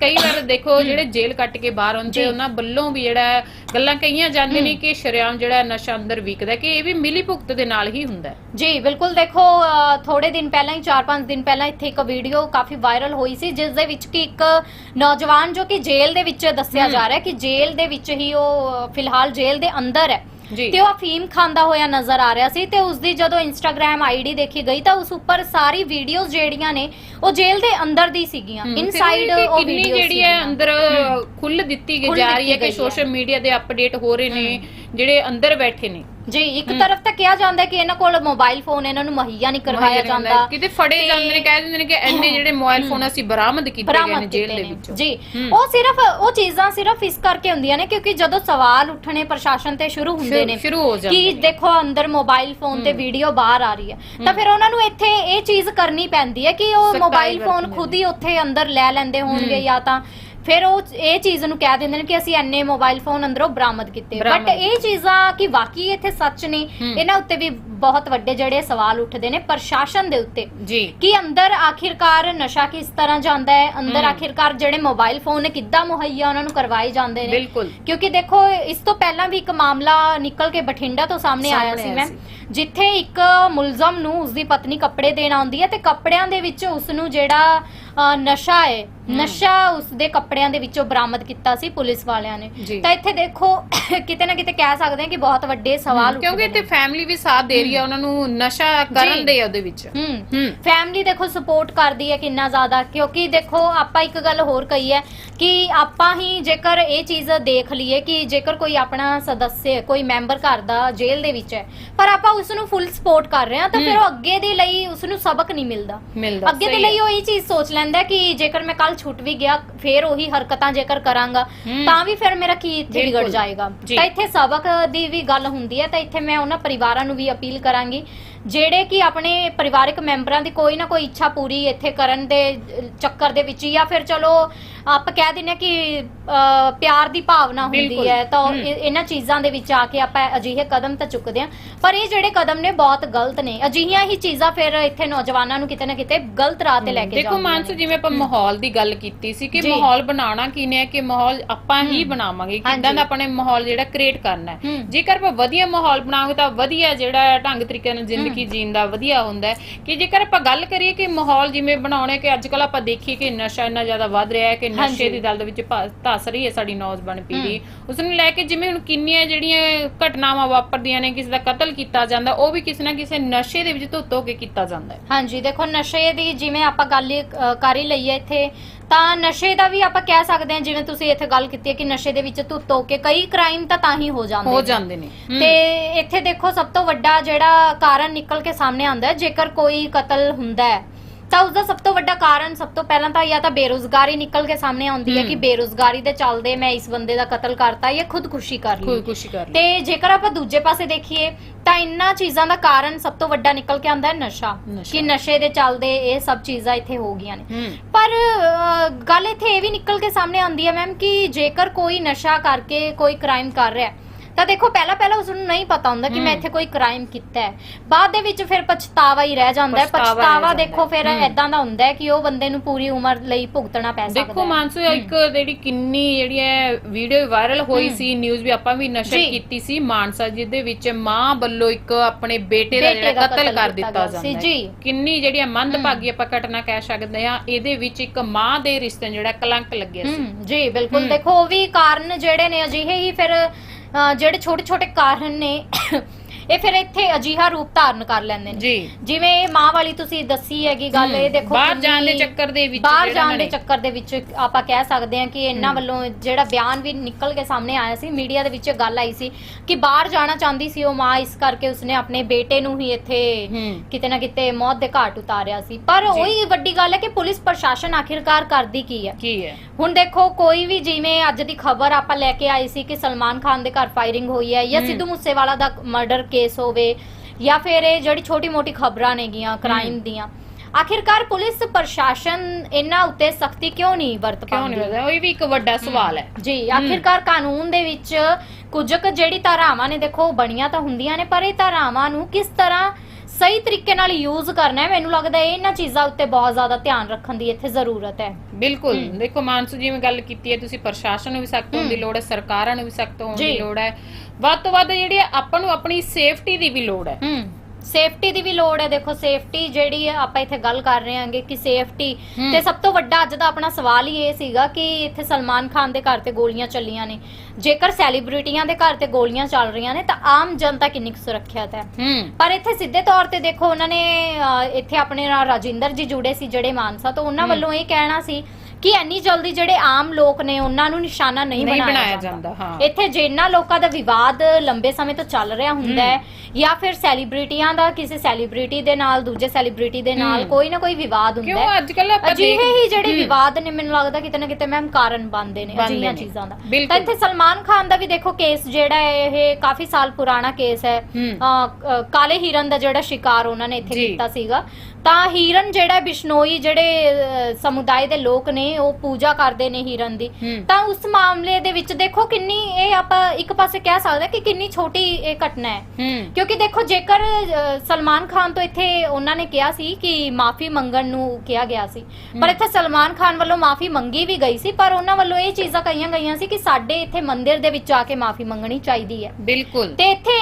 S1: ਕਈ ਵਾਰ ਦੇਖੋ ਜਿਹੜੇ ਜੇਲ੍ਹ ਕੱਟ ਕੇ ਬਾਹਰ ਆਉਂਦੇ। ਉਹਨਾਂ ਵੱਲੋਂ ਵੀ ਜਿਹੜਾ ਗੱਲਾਂ ਕਹੀਆਂ ਜਾਂਦੀਆਂ ਨੇ ਕਿ ਸ਼ਰਿਆਮ ਜਿਹੜਾ ਨਸ਼ਾ ਅੰਦਰ ਵਿਕਦਾ ਕਿ ਇਹ ਵੀ ਮਿਲੀ ਭੁਗਤ ਦੇ ਨਾਲ ਹੀ ਹੁੰਦਾ
S2: ਜੀ ਬਿਲਕੁਲ ਦੇਖੋ ਥੋੜੇ ਦਿਨ ਪਹਿਲਾਂ ਹੀ 4-5 ਦਿਨ ਪਹਿਲਾਂ ਇੱਥੇ ਇੱਕ ਵੀਡੀਓ ਕਾਫੀ ਵਾਇਰਲ ਹੋਈ ਸੀ ਜਿਸ ਦੇ ਵਿੱਚ ਕਿ ਇੱਕ ਨੌਜਵਾਨ ਜੋ ਕਿ ਜੇਲ੍ਹ ਦੇ ਵਿੱਚ ਦੱਸਿਆ ਜਾ ਰਿਹਾ ਕਿ ਜੇਲ੍ਹ ਦੇ ਵਿੱਚ ਹੀ ਉਹ ਫਿਲਹਾਲ ਜੇਲ੍ਹ ਦੇ ਅੰਦਰ ਹੈ। ਤੇ ਉਹ ਅਫੀਮ ਖਾਂਦਾ ਹੋਇਆ ਨਜ਼ਰ ਆ ਰਿਹਾ ਸੀ ਤੇ ਉਸ ਦੀ ਜਦੋਂ ਇੰਸਟਾਗ੍ਰam ਆਈਡੀ ਦੇਖੀ ਗਈ ਤਾਂ ਉਸ ਉੱਪਰ ਸਾਰੀ ਵੀਡੀਓਜ਼ ਜਿਹੜੀਆਂ ਨੇ ਉਹ ਜੇਲ੍ਹ ਦੇ ਅੰਦਰ ਦੀ ਸੀਗੀਆਂ। ਇਨਸਾਈਡ ਉਹ ਵੀਡੀਓ
S1: ਜਿਹੜੀ ਹੈ ਅੰਦਰ ਖੁੱਲ ਦਿੱਤੀ ਗਈ ਜਾ ਰਹੀ ਹੈ ਕਿ। ਸੋਸ਼ਲ ਮੀਡੀਆ ਦੇ ਅਪਡੇਟ ਹੋ ਰਹੇ ਨੇ। ਜਿਹੜੇ ਅੰਦਰ ਬੈਠੇ ਨੇ।
S2: ਜੀ ਇੱਕ ਤਰਫ ਤਾਂ ਕਿਹਾ ਜਾਂਦਾ ਹੈ ਕਿ ਇਹਨਾਂ ਕੋਲ ਮੋਬਾਈਲ ਫੋਨ ਇਹਨਾਂ ਨੂੰ ਮੁਹੱਈਆ ਨਹੀਂ ਕਰਵਾਇਆ
S1: ਮੁਹੱਈਆ ਹੁੰਦਾ।
S2: ਜਾਂਦਾ।
S1: ਕਿਤੇ ਫੜੇ ਜਾਂਦੇ ਨੇ ਕਹਿ ਦਿੰਦੇ ਨੇ ਕਿ ਇੰਨੇ ਜਿਹੜੇ ਮੋਬਾਈਲ ਫੋਨ ਅਸੀਂ ਬਰਾਮਦ ਕੀਤੇ ਗਏ ਨੇ
S2: ਬਰਾਮਦ
S1: ਜੇਲ੍ਹ
S2: ਕੀਤੇ
S1: ਦੇ
S2: ਨੇ।
S1: ਵਿੱਚੋਂ।
S2: ਜੀ। ਉਹ ਸਿਰਫ ਉਹ ਚੀਜ਼ਾਂ ਸਿਰਫ ਇਸ ਕਰਕੇ ਹੁੰਦੀਆਂ ਨੇ ਕਿਉਂਕਿ ਜਦੋਂ ਸਵਾਲ ਉੱਠਣੇ ਪ੍ਰਸ਼ਾਸਨ ਤੇ ਸ਼ੁਰੂ ਹੁੰਦੇ
S1: ਸ਼ੁਰੂ-
S2: ਨੇ
S1: ਸ਼ੁਰੂ ਹੋ ਜਾਂਦੇ
S2: ਕਿ
S1: ਨੇ।
S2: ਦੇਖੋ ਅੰਦਰ ਮੋਬਾਈਲ ਫੋਨ ਤੇ ਵੀਡੀਓ ਬਾਹਰ ਆ ਰਹੀ ਹੈ ਤਾਂ ਫਿਰ ਉਹਨਾਂ ਨੂੰ ਇੱਥੇ ਇਹ ਚੀਜ਼ ਕਰਨੀ ਪੈਂਦੀ ਹੈ ਕਿ ਉਹ
S1: ਸਖ਼ਤਾਈ
S2: ਮੋਬਾਈਲ ਫੋਨ
S1: ਵਰਤਣੀ
S2: ਖੁਦ ਹੀ ਉੱਥੇ ਅੰਦਰ ਲੈ ਲੈਂਦੇ ਹੋਣਗੇ ਜਾਂ ਤਾਂ ਫਿਰ ਉਹ ਇਹ ਚੀਜ਼ ਨੂੰ ਕਹਿ ਦਿੰਦੇ ਨੇ ਕਿ ਅਸੀਂ ਐਨੇ ਮੋਬਾਈਲ ਫੋਨ ਅੰਦਰੋਂ ਬਰਾਮਦ ਕੀਤੇ।
S1: ਬਰਾਮਦ
S2: ਬਟ ਇਹ ਚੀਜ਼ਾਂ ਕਿ ਵਾਕਈ ਇੱਥੇ ਸੱਚ ਨੇ। ਇਹਨਾਂ ਉੱਤੇ ਵੀ ਬਹੁਤ ਵੱਡੇ ਜਿਹੜੇ ਸਵਾਲ ਉੱਠਦੇ ਨੇ ਪ੍ਰਸ਼ਾਸਨ ਦੇ ਉੱਤੇ।
S1: ਜੀ।
S2: ਕਿ ਅੰਦਰ ਆਖਿਰਕਾਰ ਨਸ਼ਾ ਕਿਸ ਤਰ੍ਹਾਂ ਜਾਂਦਾ ਹੈ ਅੰਦਰ। ਆਖਿਰਕਾਰ ਜਿਹੜੇ ਮੋਬਾਈਲ ਫੋਨ ਨੇ ਕਿੱਦਾਂ ਮੁਹੱਈਆ ਉਹਨਾਂ ਨੂੰ ਕਰਵਾਏ ਜਾਂਦੇ ਨੇ।
S1: ਬਿਲਕੁਲ।
S2: ਕਿਉਂਕਿ ਦੇਖੋ ਇਸ ਤੋਂ ਪਹਿਲਾਂ ਵੀ ਇੱਕ ਮਾਮਲਾ ਨਿਕਲ ਕੇ ਬਠਿੰਡਾ ਤੋਂ ਸਾਹਮਣੇ ਆਇਆ
S1: ਸਾਹਮਣੇ
S2: ਸੀ
S1: ਆਇਆ
S2: ਮੈਮ ਜਿੱਥੇ ਇੱਕ ਮੁਲਜ਼ਮ ਨੂੰ ਉਸਦੀ ਪਤਨੀ ਕੱਪੜੇ ਦੇਣ ਆਉਂਦੀ ਹੈ ਤੇ ਕੱਪੜਿਆਂ ਦੇ ਵਿੱਚ ਉਸ ਨੂੰ ਜਿਹੜਾ ਅ, ਨਸ਼ਾ ਹੈ। ਨਸ਼ਾ ਉਸਦੇ ਕੱਪੜਿਆਂ ਦੇ ਵਿੱਚੋਂ ਬਰਾਮਦ ਕੀਤਾ ਸੀ ਪੁਲਿਸ ਵਾਲਿਆਂ ਨੇ।
S1: ਜੀ।
S2: ਤਾਂ ਇੱਥੇ ਦੇਖੋ ਕਿਤੇ ਨਾ ਕਿਤੇ ਕਹਿ ਸਕਦੇ ਹਾਂ ਕਿ ਬਹੁਤ ਵੱਡੇ ਸਵਾਲ
S1: ਕਿਉਂਕਿ ਇੱਥੇ। ਫੈਮਿਲੀ ਵੀ ਸਾਥ ਦੇ ਰਹੀ ਹੈ। ਉਹਨਾਂ ਨੂੰ ਨਸ਼ਾ ਕਰਨ ਦੇ ਉਹਦੇ ਵਿੱਚ।
S2: ਹੂੰ।
S1: ਹੂੰ।
S2: ਫੈਮਿਲੀ ਦੇਖੋ ਸਪੋਰਟ ਕਰਦੀ ਹੈ ਕਿੰਨਾ ਜ਼ਿਆਦਾ ਕਿਉਂਕਿ ਦੇਖੋ ਆਪਾਂ ਇੱਕ ਗੱਲ ਹੋਰ ਕਹੀ ਹੈ ਕਿ ਆਪਾਂ ਹੀ ਜੇਕਰ ਇਹ ਚੀਜ਼ ਦੇਖ ਲਈਏ ਕਿ ਜੇਕਰ ਕੋਈ ਆਪਣਾ ਸਦੱਸਿਆ ਕੋਈ ਮੈਂਬਰ ਘਰ ਦਾ ਜੇਲ੍ਹ ਦੇ ਵਿੱਚ ਹੈ ਪਰ ਆਪਾਂ ਉਸ ਨੂੰ ਫੁੱਲ ਸਪੋਰਟ ਕਰ ਰਹੇ ਹਾਂ ਤਾਂ ਫਿਰ ਉਹ ਅੱਗੇ ਦੇ ਲਈ ਉਸ ਨੂੰ ਸਬਕ ਨਹੀਂ ਮਿਲਦਾ।
S1: ਮਿਲਦਾ
S2: ਅੱਗੇ ਦੇ
S1: ਸਹੀ
S2: ਲਈ। ਉਹ ਇਹ ਚੀਜ਼ ਸੋਚ ਲੈਂਦਾ ਕਿ ਜੇਕਰ ਮੈਂ ਕੱਲ ਛੁੱਟ ਵੀ ਗਿਆ ਫੇਰ ਉਹੀ ਹਰਕਤਾਂ ਜੇਕਰ ਕਰਾਂਗਾ। ਤਾਂ ਵੀ ਫਿਰ ਮੇਰਾ ਕੀ ਇੱਥੇ ਵਿਗੜ। ਜਾਏਗਾ। ਤਾਂ ਇੱਥੇ ਸਬਕ ਦੀ ਵੀ ਗੱਲ ਹੁੰਦੀ ਹੈ ਤਾਂ ਇੱਥੇ ਮੈਂ ਉਹਨਾਂ ਪਰਿਵਾਰਾਂ ਨੂੰ ਵੀ ਅਪੀਲ ਕਰਾਂਗੀ ਜਿਹੜੇ ਕਿ ਆਪਣੇ ਪਰਿਵਾਰਕ ਮੈਂਬਰਾਂ ਦੀ ਕੋਈ ਨਾ ਕੋਈ ਇੱਛਾ ਪੂਰੀ ਇੱਥੇ ਕਰਨ ਦੇ ਚੱਕਰ ਦੇ ਵਿੱਚ ਜਾਂ ਫਿਰ ਚਲੋ ਆਪਾਂ ਕਹਿ ਹਾਂ ਕਿ ਪਿਆਰ ਦੀ ਭਾਵਨਾ ਹੁੰਦੀ। ਹੈ ਤਾਂ ਇਹਨਾਂ ਚੀਜ਼ਾਂ ਦੇ ਵਿੱਚ ਆ ਕੇ ਆਪਾਂ ਅਜਿਹੇ ਕਦਮ ਤਾਂ ਚੁੱਕਦੇ ਹਾਂ ਪਰ ਇਹ ਜਿਹੜੇ ਕਦਮ ਨੇ ਬਹੁਤ ਗਲਤ ਨੇ ਅਜਿਹੀਆਂ ਹੀ ਚੀਜ਼ਾਂ ਫਿਰ ਇੱਥੇ ਨੌਜਵਾਨਾਂ ਨੂੰ ਕਿਤੇ ਨਾ ਕਿਤੇ ਗਲਤ ਰਾਹ ਤੇ ਲੈ ਕੇ
S1: ਦੇਖੋ ਮਾਨਸੂ। ਜਿਵੇਂ ਆਪਾਂ ਮਾਹੌਲ ਦੀ ਗੱਲ ਕੀਤੀ ਸੀ ਕਿ। ਮਾਹੌਲ ਬਣਾਉਣਾ ਕਿਨੇ ਹੈ ਕਿ ਮਾਹੌਲ ਆਪਾਂ ਹੀ। ਬਣਾਵਾਂਗੇ। ਕਿਦਾਂ ਦਾ ਆਪਣੇ ਮਾਹੌਲ ਜਿਹੜਾ ਕ੍ਰੀਏਟ ਕਰਨਾ ਹੈ। ਜੇਕਰ ਆਪਾਂ ਵਧੀਆ ਮਾਹੌਲ ਬਣਾਵਾਂਗੇ ਤਾਂ ਵਧੀਆ ਜਿਹੜਾ ਢੰਗ ਤਰੀਕੇ ਨਾਲ ਜ਼ਿੰਦਗੀ ਜੀਣ ਦਾ ਵਧੀਆ ਹੁੰਦਾ ਕਿ ਜੇਕਰ ਆਪਾਂ ਗੱਲ ਕਰੀਏ ਕਿ ਮਾਹੌਲ ਜਿਵੇਂ ਬਣਾਉਣਾ ਕਿ ਅੱਜ ਕੱਲ ਆਪਾਂ ਦੇਖੀਏ ਕਿ ਨਸ਼ਾ ਇੰਨਾ ਜ਼ਿਆਦਾ ਵੱਧ ਰਿਹਾ ਹੈ ਕਿ। ਨਸ਼ੇ ਦੀ ਦਲ ਦੇ ਵਿੱਚ ਧੱਸ ਰਹੀ ਹੈ ਸਾਡੀ ਨੌਜਵਾਨ ਪੀੜ੍ਹੀ ਉਸ ਨੂੰ ਲੈ ਕੇ ਜਿਵੇਂ ਹੁਣ ਕਿੰਨੀਆਂ ਜਿਹੜੀਆਂ ਘਟਨਾਵਾਂ ਵਾਪਰਦੀਆਂ ਨੇ ਕਿਸੇ ਦਾ ਕਤਲ ਕੀਤਾ ਜਾਂਦਾ ਉਹ ਵੀ ਕਿਸੇ ਨਾ ਕਿਸੇ ਨਸ਼ੇ ਦੇ ਵਿੱਚ ਧੁੱਤ ਹੋ ਕੇ ਕੀਤਾ ਜਾਂਦਾ ਹੈ।
S2: ਹਾਂਜੀ ਦੇਖੋ ਨਸ਼ੇ ਦੀ ਜਿਵੇਂ ਆਪਾਂ ਗੱਲ ਕਰ ਹੀ ਲਈ ਹੈ ਇੱਥੇ ਤਾਂ ਨਸ਼ੇ ਦਾ ਵੀ ਆਪਾਂ ਕਹਿ ਸਕਦੇ ਹਾਂ ਜਿਵੇਂ ਤੁਸੀਂ ਇੱਥੇ ਗੱਲ ਕੀਤੀ ਹੈ ਕਿ ਨਸ਼ੇ ਦੇ ਵਿੱਚ ਧੁੱਤ ਹੋ ਕੇ ਕਈ ਕ੍ਰਾਈਮ ਤਾਂ ਤਾਂ ਹੀ ਹੋ ਜਾਂਦੇ
S1: ਹੋ
S2: ਨੇ।
S1: ਜਾਂਦੇ ਨੇ ਹਮ।
S2: ਤੇ ਇੱਥੇ ਦੇਖੋ ਸਭ ਤੋਂ ਵੱਡਾ ਜਿਹੜਾ ਕਾਰਨ ਨਿਕਲ ਕੇ ਸਾਹਮਣੇ ਆਉਂਦਾ ਹੈ ਜੇਕਰ ਕੋਈ ਕਤਲ ਹੁੰਦਾ ਹੈ ਤਾਂ ਉਸ ਦਾ ਸਭ ਤੋਂ ਵੱਡਾ ਕਾਰਨ ਸਭ ਤੋਂ ਪਹਿਲਾਂ ਤਾਂ ਜਾਂ ਤਾਂ ਬੇਰੁਜ਼ਗਾਰੀ ਨਿਕਲ ਕੇ ਸਾਹਮਣੇ ਆਉਂਦੀ ਹੈ। ਕਿ ਬੇਰੁਜ਼ਗਾਰੀ ਦੇ ਚੱਲਦੇ ਮੈਂ ਇਸ ਬੰਦੇ ਦਾ ਕਤਲ ਕਰਤਾ ਜਾਂ ਖੁਦਕੁਸ਼ੀ ਕਰ ਲਈ।
S1: ਖੁਦਕੁਸ਼ੀ ਕਰ ਲਈ।
S2: ਤੇ ਜੇਕਰ ਆਪਾਂ ਦੂਜੇ ਪਾਸੇ ਦੇਖੀਏ ਤਾਂ ਇੰਨਾ ਚੀਜ਼ਾਂ ਦਾ ਕਾਰਨ ਸਭ ਤੋਂ ਵੱਡਾ ਨਿਕਲ ਕੇ ਆਉਂਦਾ ਹੈ ਨਸ਼ਾ। ਕਿ ਨਸ਼ੇ ਦੇ ਚੱਲਦੇ ਇਹ ਸਭ ਚੀਜ਼ਾਂ ਇੱਥੇ ਹੋ ਗਈਆਂ ਨੇ। ਪਰ ਗੱਲ ਇੱਥੇ ਇਹ ਵੀ ਨਿਕਲ ਕੇ ਸਾਹਮਣੇ ਆਉਂਦੀ ਹੈ ਮੈਮ ਕਿ ਜੇਕਰ ਕੋਈ ਨਸ਼ਾ ਕਰਕੇ ਕੋਈ ਕ੍ਰਾਈਮ ਕਰ ਰਿਹਾ ਹੈ, ਤਾਂ ਦੇਖੋ ਪਹਿਲਾਂ ਪਹਿਲਾਂ ਉਸ ਨੂੰ ਨਹੀਂ ਪਤਾ ਹੁੰਦਾ ਕਿ ਮੈਂ। ਇੱਥੇ ਕੋਈ ਕ੍ਰਾਈਮ ਕੀਤਾ ਹੈ ਬਾਅਦ ਦੇ ਵਿੱਚ ਫਿਰ ਪਛਤਾਵਾ ਹੀ ਰਹਿ ਜਾਂਦਾ ਹੈ
S1: ਪਛਤਾਵਾ ਰਹਿ
S2: ਪਛਤਾਵਾ
S1: ਜਾਂਦਾ
S2: ਦੇਖੋ ਫਿਰ। ਐਦਾਂ ਦਾ ਹੁੰਦਾ ਹੈ ਕਿ ਉਹ ਬੰਦੇ ਨੂੰ ਪੂਰੀ ਉਮਰ ਲਈ ਭੁਗਤਣਾ ਪੈ ਸਕਦਾ
S1: ਦੇਖੋ
S2: ਹੈ
S1: ਮਾਨਸੂ ਇੱਕ ਜਿਹੜੀ ਕਿੰਨੀ ਜਿਹੜੀ ਹੈ ਵੀਡੀਓ ਵਾਇਰਲ ਹੋਈ ਸੀ ਨਿਊਜ਼ ਵੀ ਆਪਾਂ ਵੀ ਨਸ਼ਰ
S2: ਜੀ।
S1: ਕੀਤੀ ਸੀ ਮਾਨਸਾ ਜਿਹਦੇ ਵਿੱਚ ਮਾਂ ਵੱਲੋਂ ਇੱਕ ਆਪਣੇ ਬੇਟੇ ਦਾ
S2: ਬੇਟੇ
S1: ਜਿਹੜਾ
S2: ਦਾ
S1: ਕਤਲ ਕਰ ਦਿੱਤਾ
S2: ਗਿਆ ਸੀ,
S1: ਜਾਂਦਾ ਹੈ
S2: ਜੀ।
S1: ਕਿੰਨੀ ਜਿਹੜੀ ਮੰਦਭਾਗੀ ਆਪਾਂ ਘਟਨਾ ਕਹਿ ਸਕਦੇ ਆ ਇਹਦੇ ਵਿੱਚ ਇੱਕ ਮਾਂ ਦੇ ਰਿਸ਼ਤੇ ਨੂੰ ਜਿਹੜਾ ਕਲੰਕ ਲੱਗਿਆ ਸੀ
S2: ਹਮ, ਜੀ ਬਿਲਕੁਲ। ਦੇਖੋ ਉਹ ਵੀ ਕਾਰਨ ਜਿਹੜੇ ਨੇ ਅਜਿਹੇ ਹੀ ਫਿਰ ਜਿਹੜੇ ਛੋਟੇ ਛੋਟੇ ਕਾਰਨ ਨੇ ਇਹ ਫਿਰ ਇੱਥੇ ਅਜੀਹਾ ਰੂਪ ਧਾਰਨ ਕਰ ਲੈਂਦੇ ਨੇ।
S1: ਜੀ।
S2: ਜਿਵੇਂ ਇਹ ਮਾਂ ਵਾਲੀ ਤੁਸੀਂ ਦੱਸੀ ਹੈਗੀ ਗੱਲ ਇਹ ਦੇਖੋ
S1: ਬਾਹਰ ਜਾਣ ਦੇ ਚੱਕਰ ਦੇ ਵਿੱਚ
S2: ਬਾਹਰ ਜਾਣ ਦੇ ਚੱਕਰ ਦੇ ਵਿੱਚ ਆਪਾਂ ਕਹਿ ਸਕਦੇ ਹਾਂ ਕਿ ਇਹਨਾਂ ਵੱਲੋਂ ਜਿਹੜਾ ਬਿਆਨ ਵੀ ਨਿਕਲ ਕੇ ਸਾਹਮਣੇ ਆਇਆ ਸੀ ਮੀਡੀਆ ਦੇ ਵਿੱਚ ਗੱਲ ਆਈ ਸੀ ਕਿ ਬਾਹਰ ਜਾਣਾ ਚਾਹੁੰਦੀ ਸੀ ਉਹ ਮਾਂ ਇਸ ਕਰਕੇ ਉਸਨੇ ਆਪਣੇ ਬੇਟੇ ਨੂੰ ਹੀ ਇੱਥੇ ਕਿਤੇ ਨਾ ਕਿਤੇ ਮੌਤ ਦੇ ਘਾਟ ਉਤਾਰਿਆ ਸੀ। ਪਰ। ਉਹੀ ਵੱਡੀ ਗੱਲ ਹੈ ਕਿ ਪੁਲਿਸ ਪ੍ਰਸ਼ਾਸਨ ਆਖਿਰਕਾਰ ਕਰਦੀ ਕੀ ਹੈ?
S1: ਕੀ ਹੈ?
S2: ਹੁਣ ਦੇਖੋ ਕੋਈ ਵੀ ਜਿਵੇਂ ਅੱਜ ਦੀ ਖਬਰ ਆਪਾਂ ਲੈ ਕੇ ਆਏ ਸੀ ਕਿ ਸਲਮਾਨ ਖਾਨ ਦੇ ਘਰ ਫਾਇਰਿੰਗ ਹੋਈ ਹੈ ਜਾਂ। ਸਿੱਧੂ ਮੂਸੇਵਾਲਾ ਦਾ ਮਰਡਰ ਕੇਸ ਹੋਵੇ ਜਾਂ ਫਿਰ ਇਹ ਜਿਹੜੀ ਛੋਟੀ-ਮੋਟੀ ਖਬਰਾਂ ਨੇਗੀਆਂ ਕ੍ਰਾਈਮ ਦੀਆਂ। ਆਖਿਰਕਾਰ ਪੁਲਿਸ ਪ੍ਰਸ਼ਾਸਨ ਇਹਨਾਂ ਉੱਤੇ ਸਖਤੀ ਕਿਉਂ ਨਹੀਂ ਵਰਤ
S1: ਕਿਉਂ ਨਹੀਂ
S2: ਪਾਉਂਦੀ?
S1: ਹੁੰਦਾ ਉਹ ਵੀ ਇੱਕ ਵੱਡਾ ਸਵਾਲ ਹੈ।
S2: ਜੀ ਆਖਿਰਕਾਰ ਕਾਨੂੰਨ ਦੇ ਵਿੱਚ ਕੁਝ ਕੁ ਜਿਹੜੀ ਧਾਰਾਵਾਂ ਨੇ ਦੇਖੋ ਬਣੀਆਂ ਤਾਂ ਹੁੰਦੀਆਂ ਨੇ ਪਰ ਇਹ ਧਾਰਾਵਾਂ ਨੂੰ ਕਿਸ ਤਰ੍ਹਾਂ ਸਹੀ ਤਰੀਕੇ ਨਾਲ ਯੂਜ਼ ਕਰਨਾ ਹੈ ਮੈਨੂੰ ਲੱਗਦਾ ਹੈ ਇਹਨਾਂ ਚੀਜ਼ਾਂ ਉੱਤੇ ਬਹੁਤ ਜ਼ਿਆਦਾ ਧਿਆਨ ਰੱਖਣ ਦੀ ਇੱਥੇ ਜ਼ਰੂਰਤ ਹੈ।
S1: ਬਿਲਕੁਲ। ਦੇਖੋ ਮਾਨਸੂ ਜਿਵੇਂ ਗੱਲ ਕੀਤੀ ਹੈ ਤੁਸੀਂ ਪ੍ਰਸ਼ਾਸਨ ਨੂੰ ਵੀ ਸਖਤ ਹੋਣ ਦੀ। ਲੋੜ ਹੈ ਸਰਕਾਰਾਂ ਨੂੰ ਵੀ ਸਖਤ ਹੋਣ ਦੀ
S2: ਜੀ।
S1: ਲੋੜ ਹੈ। ਵੱਧ ਤੋਂ ਵੱਧ ਜਿਹੜੀ ਆਪਾਂ ਨੂੰ ਆਪਣੀ ਸੇਫਟੀ ਦੀ ਵੀ ਲੋੜ ਹੂੰ।
S2: ਸੇਫਟੀ ਦੀ ਵੀ ਲੋੜ ਹੈ ਦੇਖੋ ਸੇਫਟੀ ਜਿਹੜੀ ਹੈ ਆਪਾਂ ਇੱਥੇ ਗੱਲ ਕਰ ਰਹੇ ਹਾਂਗੇ ਕਿ ਸੇਫਟੀ। ਤੇ ਸਭ ਤੋਂ ਵੱਡਾ ਅੱਜ ਦਾ ਆਪਣਾ ਸਵਾਲ ਹੀ ਇਹ ਸੀਗਾ ਕਿ ਇੱਥੇ ਸਲਮਾਨ ਖਾਨ ਦੇ ਘਰ ਤੇ ਗੋਲੀਆਂ ਚੱਲੀਆਂ ਨੇ ਜੇਕਰ ਸੈਲੀਬ੍ਰਿਟੀਆਂ ਦੇ ਘਰ ਤੇ ਗੋਲੀਆਂ ਚੱਲ ਰਹੀਆਂ ਨੇ ਤਾਂ ਆਮ ਜਨਤਾ ਕਿੰਨੀ ਕੁ ਸੁਰੱਖਿਅਤ ਹੈ ਪਰ ਇੱਥੇ ਸਿੱਧੇ ਤੌਰ ਤੇ ਦੇਖੋ ਉਹਨਾਂ ਨੇ ਇੱਥੇ ਆਪਣੇ ਨਾਲ ਰਾਜਿੰਦਰ ਜੀ ਜੁੜੇ ਸੀ ਜਿਹੜੇ ਮਾਨਸਾ ਤੋਂ ਉਹਨਾਂ। ਵੱਲੋਂ ਇਹ ਕਹਿਣਾ ਸੀ ਕਿ ਇੰਨੀ ਜਲਦੀ ਜਿਹੜੇ ਆਮ ਲੋਕ ਨੇ ਉਹਨਾਂ ਨੂੰ ਨਿਸ਼ਾਨਾ ਨਹੀਂ
S1: ਨਹੀਂ
S2: ਬਣਾਇਆ ਜਾਂਦਾ
S1: ਹਾਂ।
S2: ਇੱਥੇ ਜਿੰਨਾ ਲੋਕਾਂ ਦਾ ਵਿਵਾਦ ਲੰਬੇ ਸਮੇਂ ਤੋਂ ਚੱਲ ਰਿਹਾ ਹੁੰਦਾ ਹੈ ਜਾਂ ਫਿਰ ਸੈਲੀਬ੍ਰਿਟੀਆਂ ਦਾ ਕਿਸੇ ਸੈਲੀਬ੍ਰਿਟੀ ਦੇ ਨਾਲ ਦੂਜੇ ਸੈਲੀਬ੍ਰਿਟੀ ਦੇ ਨਾਲ। ਕੋਈ ਨਾ ਕੋਈ ਵਿਵਾਦ ਹੁੰਦਾ
S1: ਕਿਉਂ
S2: ਹੈ
S1: ਅੱਜ ਕੱਲ ਆਪਾਂ
S2: ਅਜਿਹੇ ਹੀ ਜਿਹੜੇ। ਵਿਵਾਦ ਨੇ ਮੈਨੂੰ ਲੱਗਦਾ ਕਿਤੇ ਨਾ ਕਿਤੇ ਮੈਮ ਕਾਰਨ ਬਣਦੇ ਨੇ ਅਜਿਹੀਆਂ। ਚੀਜ਼ਾਂ ਦਾ। ਤਾਂ ਇੱਥੇ ਸਲਮਾਨ ਖਾਨ ਦਾ ਵੀ ਦੇਖੋ ਕੇਸ ਜਿਹੜਾ ਹੈ ਇਹ ਕਾਫੀ ਸਾਲ ਪੁਰਾਣਾ ਕੇਸ ਹੈ ਕਾਲੇ ਹੀਰਨ ਦਾ ਜਿਹੜਾ ਸ਼ਿਕਾਰ ਉਹਨਾਂ ਨੇ ਇੱਥੇ। ਕੀਤਾ ਸੀਗਾ ਤਾਂ ਹੀਰਨ ਜਿਹੜਾ ਬਿਸ਼ਨੋਈ ਜਿਹੜੇ ਸਮੁਦਾਇ ਦੇ ਲੋਕ ਨੇ ਉਹ ਪੂਜਾ ਕਰਦੇ ਨੇ ਹੀਰਨ ਦੀ। ਤਾਂ ਉਸ ਮਾਮਲੇ ਦੇ ਵਿੱਚ ਦੇਖੋ ਕਿੰਨੀ ਇਹ ਆਪਾਂ ਇੱਕ ਪਾਸੇ ਕਹਿ ਸਕਦੇ ਕਿ ਕਿੰਨੀ ਛੋਟੀ ਇਹ ਘਟਨਾ ਹੈ। ਕਿਉਂਕਿ ਦੇਖੋ ਜੇਕਰ ਸਲਮਾਨ ਖਾਨ ਤੋਂ ਇੱਥੇ ਉਹਨਾਂ ਨੇ ਕਿਹਾ ਸੀ ਕਿ ਮਾਫੀ ਮੰਗਣ ਨੂੰ ਕਿਹਾ ਗਿਆ ਸੀ। ਪਰ ਇੱਥੇ ਸਲਮਾਨ ਖਾਨ ਵੱਲੋਂ ਮਾਫੀ ਮੰਗੀ ਵੀ ਗਈ ਸੀ ਪਰ ਉਹਨਾਂ ਵੱਲੋਂ ਇਹ ਚੀਜ਼ਾਂ ਕਹੀਆਂ ਗਈਆਂ ਸੀ ਕਿ ਸਾਡੇ ਇੱਥੇ ਮੰਦਿਰ ਦੇ ਵਿੱਚ ਆ ਕੇ ਮਾਫੀ ਮੰਗਣੀ ਚਾਹੀਦੀ ਹੈ।
S1: ਬਿਲਕੁਲ।
S2: ਤੇ ਇੱਥੇ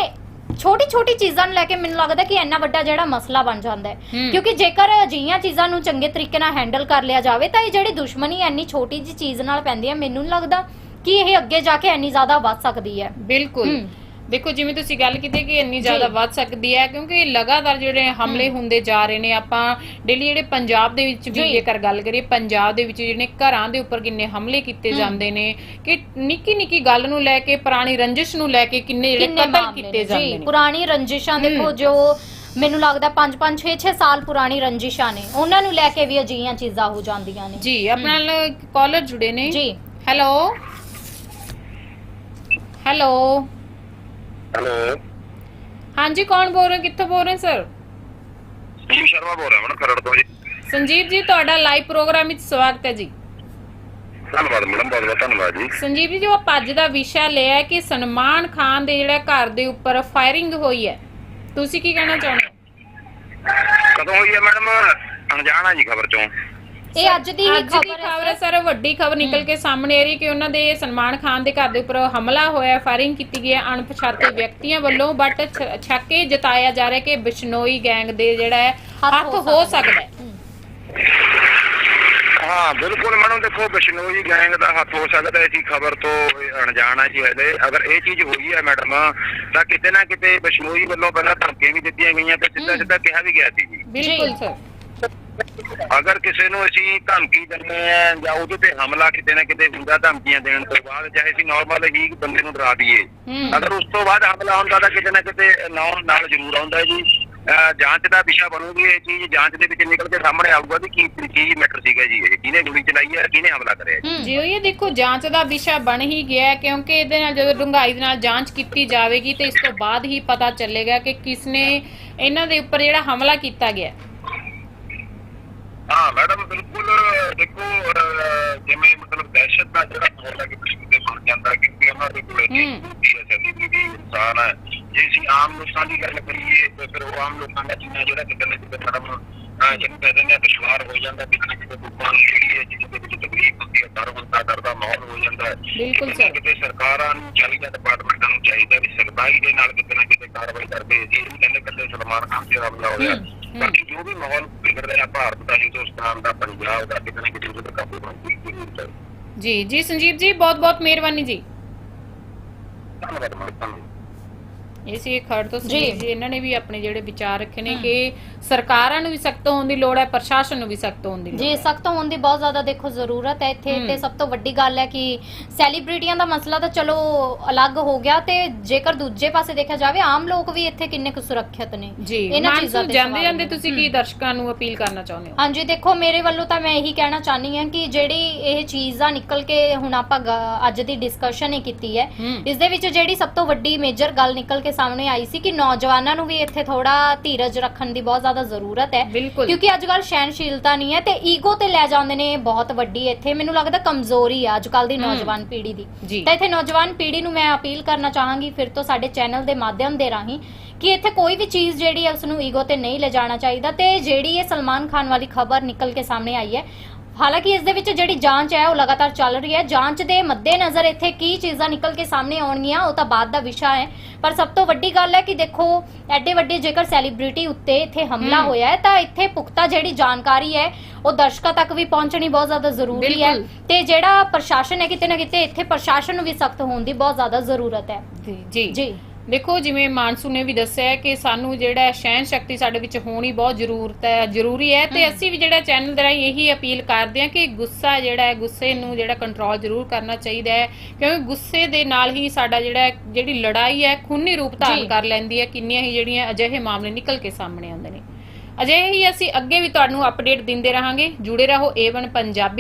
S2: ਛੋਟੀ ਛੋਟੀ ਚੀਜ਼ਾਂ ਨੂੰ ਲੈ ਕੇ ਮੈਨੂੰ ਲੱਗਦਾ ਕਿ ਇੰਨਾ ਵੱਡਾ ਜਿਹੜਾ ਮਸਲਾ ਬਣ ਜਾਂਦਾ ਹੈ। ਕਿਉਂਕਿ ਜੇਕਰ ਅਜਿਹੀਆਂ ਚੀਜ਼ਾਂ ਨੂੰ ਚੰਗੇ ਤਰੀਕੇ ਨਾਲ ਹੈਂਡਲ ਕਰ ਲਿਆ ਜਾਵੇ ਤਾਂ ਇਹ ਜਿਹੜੀ ਦੁਸ਼ਮਣੀ ਇੰਨੀ ਛੋਟੀ ਜੀ ਚੀਜ਼ ਨਾਲ ਪੈਂਦੀ ਹੈ ਮੈਨੂੰ ਨਹੀਂ ਲੱਗਦਾ ਕਿ ਇਹ ਅੱਗੇ ਜਾ ਕੇ ਇੰਨੀ ਜ਼ਿਆਦਾ ਵੱਧ ਸਕਦੀ ਹੈ
S1: ਬਿਲਕੁਲ। ਦੇਖੋ ਜਿਵੇਂ ਤੁਸੀਂ ਗੱਲ ਕੀਤੀ ਕਿ ਇੰਨੀ ਜ਼ਿਆਦਾ। ਵੱਧ ਸਕਦੀ ਹੈ ਕਿਉਂਕਿ ਲਗਾਤਾਰ ਜਿਹੜੇ ਹਮਲੇ ਹੁੰਦੇ ਜਾ ਰਹੇ ਨੇ ਆਪਾਂ ਡੇਲੀ ਜਿਹੜੇ ਪੰਜਾਬ ਦੇ ਵਿੱਚ ਵੀ। ਜੇਕਰ ਗੱਲ ਕਰੀਏ ਪੰਜਾਬ ਦੇ ਵਿੱਚ ਜਿਹੜੇ ਘਰਾਂ ਦੇ ਉੱਪਰ ਕਿੰਨੇ ਹਮਲੇ ਕੀਤੇ। ਜਾਂਦੇ ਨੇ ਕਿ ਨਿੱਕੀ ਨਿੱਕੀ ਗੱਲ ਨੂੰ ਲੈ ਕੇ ਪੁਰਾਣੀ ਰੰਜਿਸ਼ ਨੂੰ ਲੈ ਕੇ ਕਿੰਨੇ ਜਿਹੜੇ ਕਤਲ ਕੀਤੇ
S2: ਨੇ।
S1: ਜਾਂਦੇ
S2: ਜੀ
S1: ਨੇ।
S2: ਪੁਰਾਣੀ ਰੰਜਿਸ਼ਾਂ ਦੇਖੋ। ਜੋ ਮੈਨੂੰ ਲੱਗਦਾ 5 5 6 6 ਸਾਲ ਪੁਰਾਣੀ ਰੰਜਿਸ਼ਾਂ ਨੇ ਉਹਨਾਂ ਨੂੰ ਲੈ ਕੇ ਵੀ ਅਜਿਹੀਆਂ ਚੀਜ਼ਾਂ ਹੋ ਜਾਂਦੀਆਂ ਨੇ।
S1: ਜੀ ਆਪਣੇ ਨਾਲ ਕਾਲਰ ਜੁੜੇ ਨੇ।
S2: ਜੀ।
S1: Hello hello
S4: hello.
S1: ਹਾਂਜੀ ਕੌਣ ਬੋਲ ਰਹੇ? ਕਿੱਥੋਂ ਬੋਲ ਰਹੇ ਸਰ?
S4: ਜੀ ਸ਼ਰਮਾ ਬੋਲ ਰਿਹਾ ਮੈਂ ਖਰੜ ਤੋਂ ਜੀ।
S1: ਸੰਜੀਵ ਜੀ ਤੁਹਾਡਾ ਲਾਈਵ ਪ੍ਰੋਗਰਾਮ ਵਿੱਚ ਸਵਾਗਤ ਹੈ ਜੀ।
S4: ਧੰਨਵਾਦ ਮੈਡਮ ਬਹੁਤ ਬਹੁਤ ਧੰਨਵਾਦ ਜੀ।
S1: ਸੰਜੀਵ ਜੀ ਜੋ ਆਪਾਂ ਅੱਜ ਦਾ ਵਿਸ਼ਾ ਲਿਆ ਹੈ ਕਿ ਸਨਮਾਨ ਖਾਨ ਦੇ ਜਿਹੜਾ ਘਰ ਦੇ ਉੱਪਰ ਫਾਇਰਿੰਗ ਹੋਈ ਹੈ। ਤੁਸੀਂ ਕੀ ਕਹਿਣਾ ਚਾਹੁੰਦੇ ਹੋ?
S4: ਕਦੋਂ ਹੋਈ ਹੈ ਮੈਡਮ? ਅਣਜਾਣਾ ਜੀ ਖਬਰ ਚੋਂ।
S2: ਇਹ ਅੱਜ ਦੀ ਹੀ
S1: ਅੱਜ ਦੀ
S2: ਖਬਰ
S1: ਖਬਰ
S2: ਹੈ
S1: ਹੈ ਸਰ ਵੱਡੀ ਖਬਰ ਨਿਕਲ ਕੇ ਸਾਹਮਣੇ ਆ ਰਹੀ ਹੈ ਕਿ ਉਹਨਾਂ ਦੇ ਸਨਮਾਨ ਖਾਨ ਦੇ ਘਰ ਦੇ ਉੱਪਰ ਹਮਲਾ ਹੋਇਆ ਫਾਇਰਿੰਗ ਕੀਤੀ ਗਈ ਹੈ ਅਣਪਛਾਤੇ ਵਿਅਕਤੀਆਂ ਵੱਲੋਂ ਬਟ ਛੱਕੇ ਜਤਾਇਆ ਜਾ ਰਿਹਾ ਕਿ ਬਿਸ਼ਨੋਈ ਗੈਂਗ ਦੇ ਜਿਹੜਾ ਹੈ ਹੱਥ ਹੋ ਸਕਦਾ ਹੈ।
S2: ਹੂੰ।
S4: ਬਿਲਕੁਲ ਮੈਡਮ ਦੇਖੋ ਬਿਸ਼ਨੋਈ ਗੈਂਗ ਦਾ ਹੱਥ ਹੋ ਸਕਦਾ ਹੈ ਜੀ ਖਬਰ ਤੋਂ ਅਣਜਾਣ ਹੈ ਜੀ ਹਲੇ ਅਗਰ ਇਹ ਚੀਜ਼ ਹੋਈ ਹੈ ਮੈਡਮ ਤਾਂ ਕਿਤੇ ਨਾ ਕਿਤੇ ਬਿਸ਼ਨੋਈ ਵੱਲੋਂ ਪਹਿਲਾਂ ਧਮਕੀਆਂ ਵੀ ਦਿੱਤੀਆਂ ਗਈਆਂ ਤੇ ਸਿੱਧਾ। ਸਿੱਧਾ ਕਿਹਾ ਵੀ ਗਿਆ ਸੀ ਜੀ।
S1: ਬਿਲਕੁਲ ਸਰ।
S4: ਅਗਰ ਕਿਸੇ ਨੂੰ ਅਸੀਂ ਧਮਕੀ ਦਿੰਦੇ ਆ ਜਾਂ ਉਹਦੇ ਤੇ ਹਮਲਾ ਕਿਤੇ ਨਾ ਕਿਤੇ ਹੁੰਦਾ ਧਮਕੀਆਂ ਦੇਣ ਤੋਂ ਬਾਅਦ ਚਾਹੇ ਅਸੀਂ ਨਾਰਮਲ ਹੀ ਬੰਦੇ ਨੂੰ ਡਰਾ ਦਈਏ ਅਗਰ ਉਸ ਤੋਂ ਬਾਅਦ ਹਮਲਾ ਹੁੰਦਾ ਤਾਂ ਕਿਤੇ ਨਾ ਕਿਤੇ ਨਾਲ ਨਾਲ ਜ਼ਰੂਰ ਆਉਂਦਾ ਜੀ। ਜਾਂਚ ਦਾ ਵਿਸ਼ਾ ਬਣੂਗੀ ਇਹ ਚੀਜ਼ ਜਾਂਚ ਦੇ ਵਿੱਚ ਨਿਕਲ ਕੇ ਸਾਹਮਣੇ ਆਊਗਾ ਵੀ ਕੀ ਕੀ ਮੈਟਰ ਸੀਗਾ ਜੀ ਇਹ ਕਿਹਨੇ ਗੋਲੀ ਚਲਾਈ ਹੈ ਕਿਹਨੇ ਹਮਲਾ ਕਰਿਆ ਜੀ।
S1: ਇਹ ਦੇਖੋ ਜਾਂਚ ਦਾ ਵਿਸ਼ਾ ਬਣ ਹੀ ਗਿਆ ਕਿਉਂਕਿ ਇਹਦੇ ਨਾਲ ਜਦੋਂ ਡੂੰਘਾਈ ਦੇ ਨਾਲ ਜਾਂਚ ਕੀਤੀ ਜਾਵੇਗੀ ਤੇ ਇਸ ਤੋਂ ਬਾਅਦ ਹੀ ਪਤਾ ਚੱਲੇਗਾ ਕਿ ਕਿਸ ਨੇ ਇਹਨਾਂ ਦੇ ਉੱਪਰ ਜਿਹੜਾ ਹਮਲਾ ਕੀਤਾ ਗਿਆ ਹੈ।
S4: ਮੈਡਮ ਬਿਲਕੁਲ ਦੇਖੋ ਜਿਵੇਂ ਮਤਲਬ ਦਹਿਸ਼ਤ ਦਾ ਜਿਹੜਾ ਮਾਹੌਲ ਹੈ ਕਿ ਦੇ ਬਣ ਜਾਂਦਾ ਕਿ ਉਹਨਾਂ ਦੇ ਕੋਲ ਇੰਨੀ। ਬੁੱਧੀ ਹੈ ਸੈਲੀਬ੍ਰਿਟੀ ਇਨਸਾਨ ਹੈ ਜੇ ਅਸੀਂ ਆਮ ਲੋਕਾਂ ਦੀ ਗੱਲ ਕਰੀਏ ਤੇ ਫਿਰ ਉਹ ਆਮ ਲੋਕਾਂ ਦਾ ਜਿੰਨਾ ਜਿਹੜਾ ਕਿਤੇ ਨਾ ਕਿਤੇ ਮੈਡਮ ਕਹਿੰਦੇ ਨੇ ਦੁਸ਼ਵਾਰ ਹੋ ਜਾਂਦਾ ਕਿਤੇ ਨਾ ਕਿਤੇ ਲੋਕਾਂ ਨੂੰ ਜਿਹੜੀ ਹੈ ਜਿਹਦੇ ਵਿੱਚ ਤਕਲੀਫ ਹੁੰਦੀ ਹੈ ਡਰ ਹੁੰਦਾ ਡਰ ਦਾ ਮਾਹੌਲ ਹੋ ਜਾਂਦਾ ਹੈ।
S1: ਬਿਲਕੁਲ
S4: ਕਿਤੇ ਨਾ
S1: ਸਰ।
S4: ਕਿਤੇ ਸਰਕਾਰਾਂ ਨੂੰ ਚਾਹੀਦਾ ਡਿਪਾਰਟਮੈਂਟਾਂ ਨੂੰ ਚਾਹੀਦਾ ਵੀ ਸਖਤਾਈ ਦੇ ਨਾਲ ਕਿਤੇ ਨਾ ਕਿਤੇ ਕਾਰਵਾਈ ਕਰਦੇ ਜੀ ਇਹ ਕਹਿੰਦੇ ਕੱਲੇ ਸਲਮਾਨ ਖਾਨ ਤੇ ਹਮਲਾ ਹੋਇਆ
S1: ਹੂੰ, ਹੂੰ।
S4: ਬਾਕੀ ਜੋ ਵੀ ਮਾਹੌਲ ਵਿਗੜ ਰਿਹਾ ਭਾਰਤ ਦਾ ਹਿੰਦੁਸਤਾਨ ਦਾ ਪੰਜਾਬ ਦਾ ਕਿਤੇ ਨਾ ਕਿਤੇ ਉਹਦੇ ਤੇ ਕਾਬੂ ਪਾਉਣ ਦੀ ਜ਼ਰੂਰਤ ਹੈ।
S1: ਜੀ ਜੀ ਸੰਜੀਵ ਜੀ ਬਹੁਤ ਬਹੁਤ ਮਿਹਰਬਾਨੀ ਜੀ।
S4: ਧੰਨਵਾਦ ਮੈਡਮ ਧੰਨਵਾਦ
S1: ਇਹ ਸੀ ਖੜ ਤੋਂ। ਸੰਜੀਵ ਜੀ ਇਹਨਾਂ ਨੇ ਵੀ ਆਪਣੇ ਜਿਹੜੇ ਵਿਚਾਰ ਰੱਖੇ ਨੇ ਕਿ ਸਰਕਾਰਾਂ ਨੂੰ ਵੀ ਸਖਤ ਹੋਣ ਦੀ ਲੋੜ ਹੈ ਪ੍ਰਸ਼ਾਸਨ ਨੂੰ ਵੀ ਸਖਤ ਹੋਣ ਦੀ ਲੋੜ
S2: ਜੀ ਸਖਤ ਹੋਣ ਦੀ ਬਹੁਤ ਜ਼ਿਆਦਾ ਦੇਖੋ ਜ਼ਰੂਰਤ ਹੈ ਇੱਥੇ। ਤੇ ਸਭ ਤੋਂ ਵੱਡੀ ਗੱਲ ਹੈ ਕਿ ਸੈਲੀਬ੍ਰਿਟੀਆਂ ਦਾ ਮਸਲਾ ਤਾਂ ਚਲੋ ਅਲੱਗ ਹੋ ਗਿਆ ਤੇ ਜੇਕਰ ਦੂਜੇ ਪਾਸੇ ਦੇਖਿਆ ਜਾਵੇ ਆਮ ਲੋਕ ਵੀ ਇੱਥੇ ਕਿੰਨੇ ਕੁ ਸੁਰੱਖਿਅਤ ਨੇ ਇਹਨਾਂ ਚੀਜ਼ਾਂ ਤੇ
S1: ਜਾਂਦੇ ਜਾਂਦੇ। ਤੁਸੀਂ ਕੀ। ਦਰਸ਼ਕਾਂ ਨੂੰ ਅਪੀਲ ਕਰਨਾ ਚਾਹੁੰਦੇ ਹੋ
S2: ਹਾਂਜੀ ਦੇਖੋ ਮੇਰੇ ਵੱਲੋਂ ਤਾਂ ਮੈਂ ਇਹੀ ਕਹਿਣਾ ਚਾਹਨੀ ਹਾਂ ਕਿ ਜਿਹੜੀ ਇਹ ਚੀਜ਼ ਨਿਕਲ ਕੇ ਹੁਣ ਆਪਾਂ ਅੱਜ ਦੀ ਡਿਸਕਸ਼ਨ ਹੀ ਕੀਤੀ ਹੈ ਇਸ ਦੇ ਵਿੱਚ ਜਿਹੜੀ ਸਭ ਤੋਂ ਵੱਡੀ ਮੇਜਰ ਗੱਲ ਨਿਕਲ ਕੇ ਸਾਹਮਣੇ ਆਈ ਸੀ ਕਿ ਨੌਜਵਾਨਾਂ ਨੂੰ ਵੀ ਇੱਥੇ ਥੋੜਾ ਧੀਰਜ ਰੱਖਣ ਦੀ ਬਹੁਤ ਜ਼ਿਆਦਾ ਜ਼ਰੂਰਤ ਹੈ।
S1: ਬਿਲਕੁਲ।
S2: ਕਿਉਂਕਿ ਅੱਜ ਕੱਲ ਸਹਿਨਸ਼ੀਲਤਾ ਨਹੀਂ ਹੈ ਤੇ ਈਗੋ ਤੇ ਲੈ ਜਾਂਦੇ ਨੇ ਬਹੁਤ ਵੱਡੀ ਇੱਥੇ। ਮੈਨੂੰ ਲੱਗਦਾ ਕਮਜ਼ੋਰੀ ਆ ਅੱਜ ਕੱਲ ਦੀ। ਨੌਜਵਾਨ ਪੀੜ੍ਹੀ ਦੀ।
S1: ਜੀ।
S2: ਤਾਂ ਇੱਥੇ ਨੌਜਵਾਨ ਪੀੜ੍ਹੀ ਨੂੰ ਮੈਂ ਅਪੀਲ ਕਰਨਾ ਚਾਹਾਂਗੀ ਫਿਰ ਤੋਂ ਸਾਡੇ ਚੈਨਲ ਦੇ ਮਾਧਿਅਮ ਦੇ ਰਾਹੀਂ ਕਿ ਇੱਥੇ ਕੋਈ ਵੀ ਚੀਜ਼ ਜਿਹੜੀ ਹੈ ਉਸ ਨੂੰ ਈਗੋ ਤੇ ਨਹੀਂ ਲੈ ਜਾਣਾ ਚਾਹੀਦਾ ਤੇ ਜਿਹੜੀ ਇਹ ਸਲਮਾਨ ਖਾਨ ਵਾਲੀ ਖਬਰ ਨਿਕਲ ਕੇ ਸਾਹਮਣੇ ਆਈ ਹੈ ਹਾਲਾਂਕਿ ਇਸ ਦੇ ਵਿੱਚ ਜਿਹੜੀ ਜਾਂਚ ਹੈ ਉਹ ਲਗਾਤਾਰ ਚੱਲ ਰਹੀ ਹੈ। ਜਾਂਚ ਦੇ ਮੱਦੇਨਜ਼ਰ ਇੱਥੇ ਕੀ ਚੀਜ਼ਾਂ ਨਿਕਲ ਕੇ ਸਾਹਮਣੇ ਆਉਣਗੀਆਂ ਉਹ ਤਾਂ ਬਾਅਦ ਦਾ ਵਿਸ਼ਾ ਹੈ। ਪਰ ਸਭ ਤੋਂ ਵੱਡੀ ਗੱਲ ਹੈ ਕਿ ਦੇਖੋ ਐਡੇ ਵੱਡੇ ਜੇਕਰ ਸੈਲੀਬ੍ਰਿਟੀ ਉੱਤੇ ਇੱਥੇ ਹਮਲਾ
S1: ਹਮ।
S2: ਹੋਇਆ ਹੈ ਤਾਂ ਇੱਥੇ ਪੁਖਤਾ ਜਿਹੜੀ ਜਾਣਕਾਰੀ ਹੈ ਉਹ ਦਰਸ਼ਕਾਂ ਤੱਕ ਵੀ ਪਹੁੰਚਣੀ ਬਹੁਤ ਜ਼ਿਆਦਾ ਜ਼ਰੂਰੀ ਹੈ। ਤੇ ਜਿਹੜਾ ਪ੍ਰਸ਼ਾਸਨ ਹੈ ਕਿਤੇ ਨਾ ਕਿਤੇ ਇੱਥੇ ਪ੍ਰਸ਼ਾਸਨ ਨੂੰ ਵੀ ਸਖਤ ਹੋਣ ਦੀ ਬਹੁਤ ਜ਼ਿਆਦਾ ਜ਼ਰੂਰਤ ਹੈ।
S1: ਜੀ।
S2: ਜੀ।
S1: ਦੇਖੋ ਜਿਵੇਂ ਮਾਨਸੂ ਨੇ ਵੀ ਦੱਸਿਆ ਕਿ ਸਾਨੂੰ ਜਿਹੜਾ ਹੈ ਸਹਿਨ ਸ਼ਕਤੀ ਸਾਡੇ ਵਿੱਚ ਹੋਣੀ ਬਹੁਤ ਜ਼ਰੂਰਤ ਹੈ ਜ਼ਰੂਰੀ ਹੈ ਤੇ। ਅਸੀਂ ਵੀ ਜਿਹੜਾ ਚੈਨਲ ਦੇ ਰਾਹੀਂ ਇਹੀ ਅਪੀਲ ਕਰਦੇ ਹਾਂ ਕਿ ਗੁੱਸਾ ਜਿਹੜਾ ਹੈ ਗੁੱਸੇ ਨੂੰ ਜਿਹੜਾ ਕੰਟਰੋਲ ਜ਼ਰੂਰ ਕਰਨਾ ਚਾਹੀਦਾ ਹੈ ਕਿਉਂਕਿ ਗੁੱਸੇ ਦੇ ਨਾਲ ਹੀ ਸਾਡਾ ਜਿਹੜਾ ਜਿਹੜੀ ਲੜਾਈ ਹੈ ਖੂਨੀ ਰੂਪ। ਧਾਰਨ ਕਰ ਲੈਂਦੀ ਹੈ ਕਿੰਨੀਆਂ ਹੀ ਜਿਹੜੀਆਂ ਅਜਿਹੇ ਮਾਮਲੇ ਨਿਕਲ ਕੇ ਸਾਹਮਣੇ ਆਉਂਦੇ ਨੇ ਅਜਿਹੇ ਹੀ ਅਸੀਂ ਅੱਗੇ ਵੀ ਤੁਹਾਨੂੰ ਅਪਡੇਟ ਦਿੰਦੇ ਰਹਾਂਗੇ ਜੁੜੇ ਰਹੋ A1 ਪੰਜਾਬੀ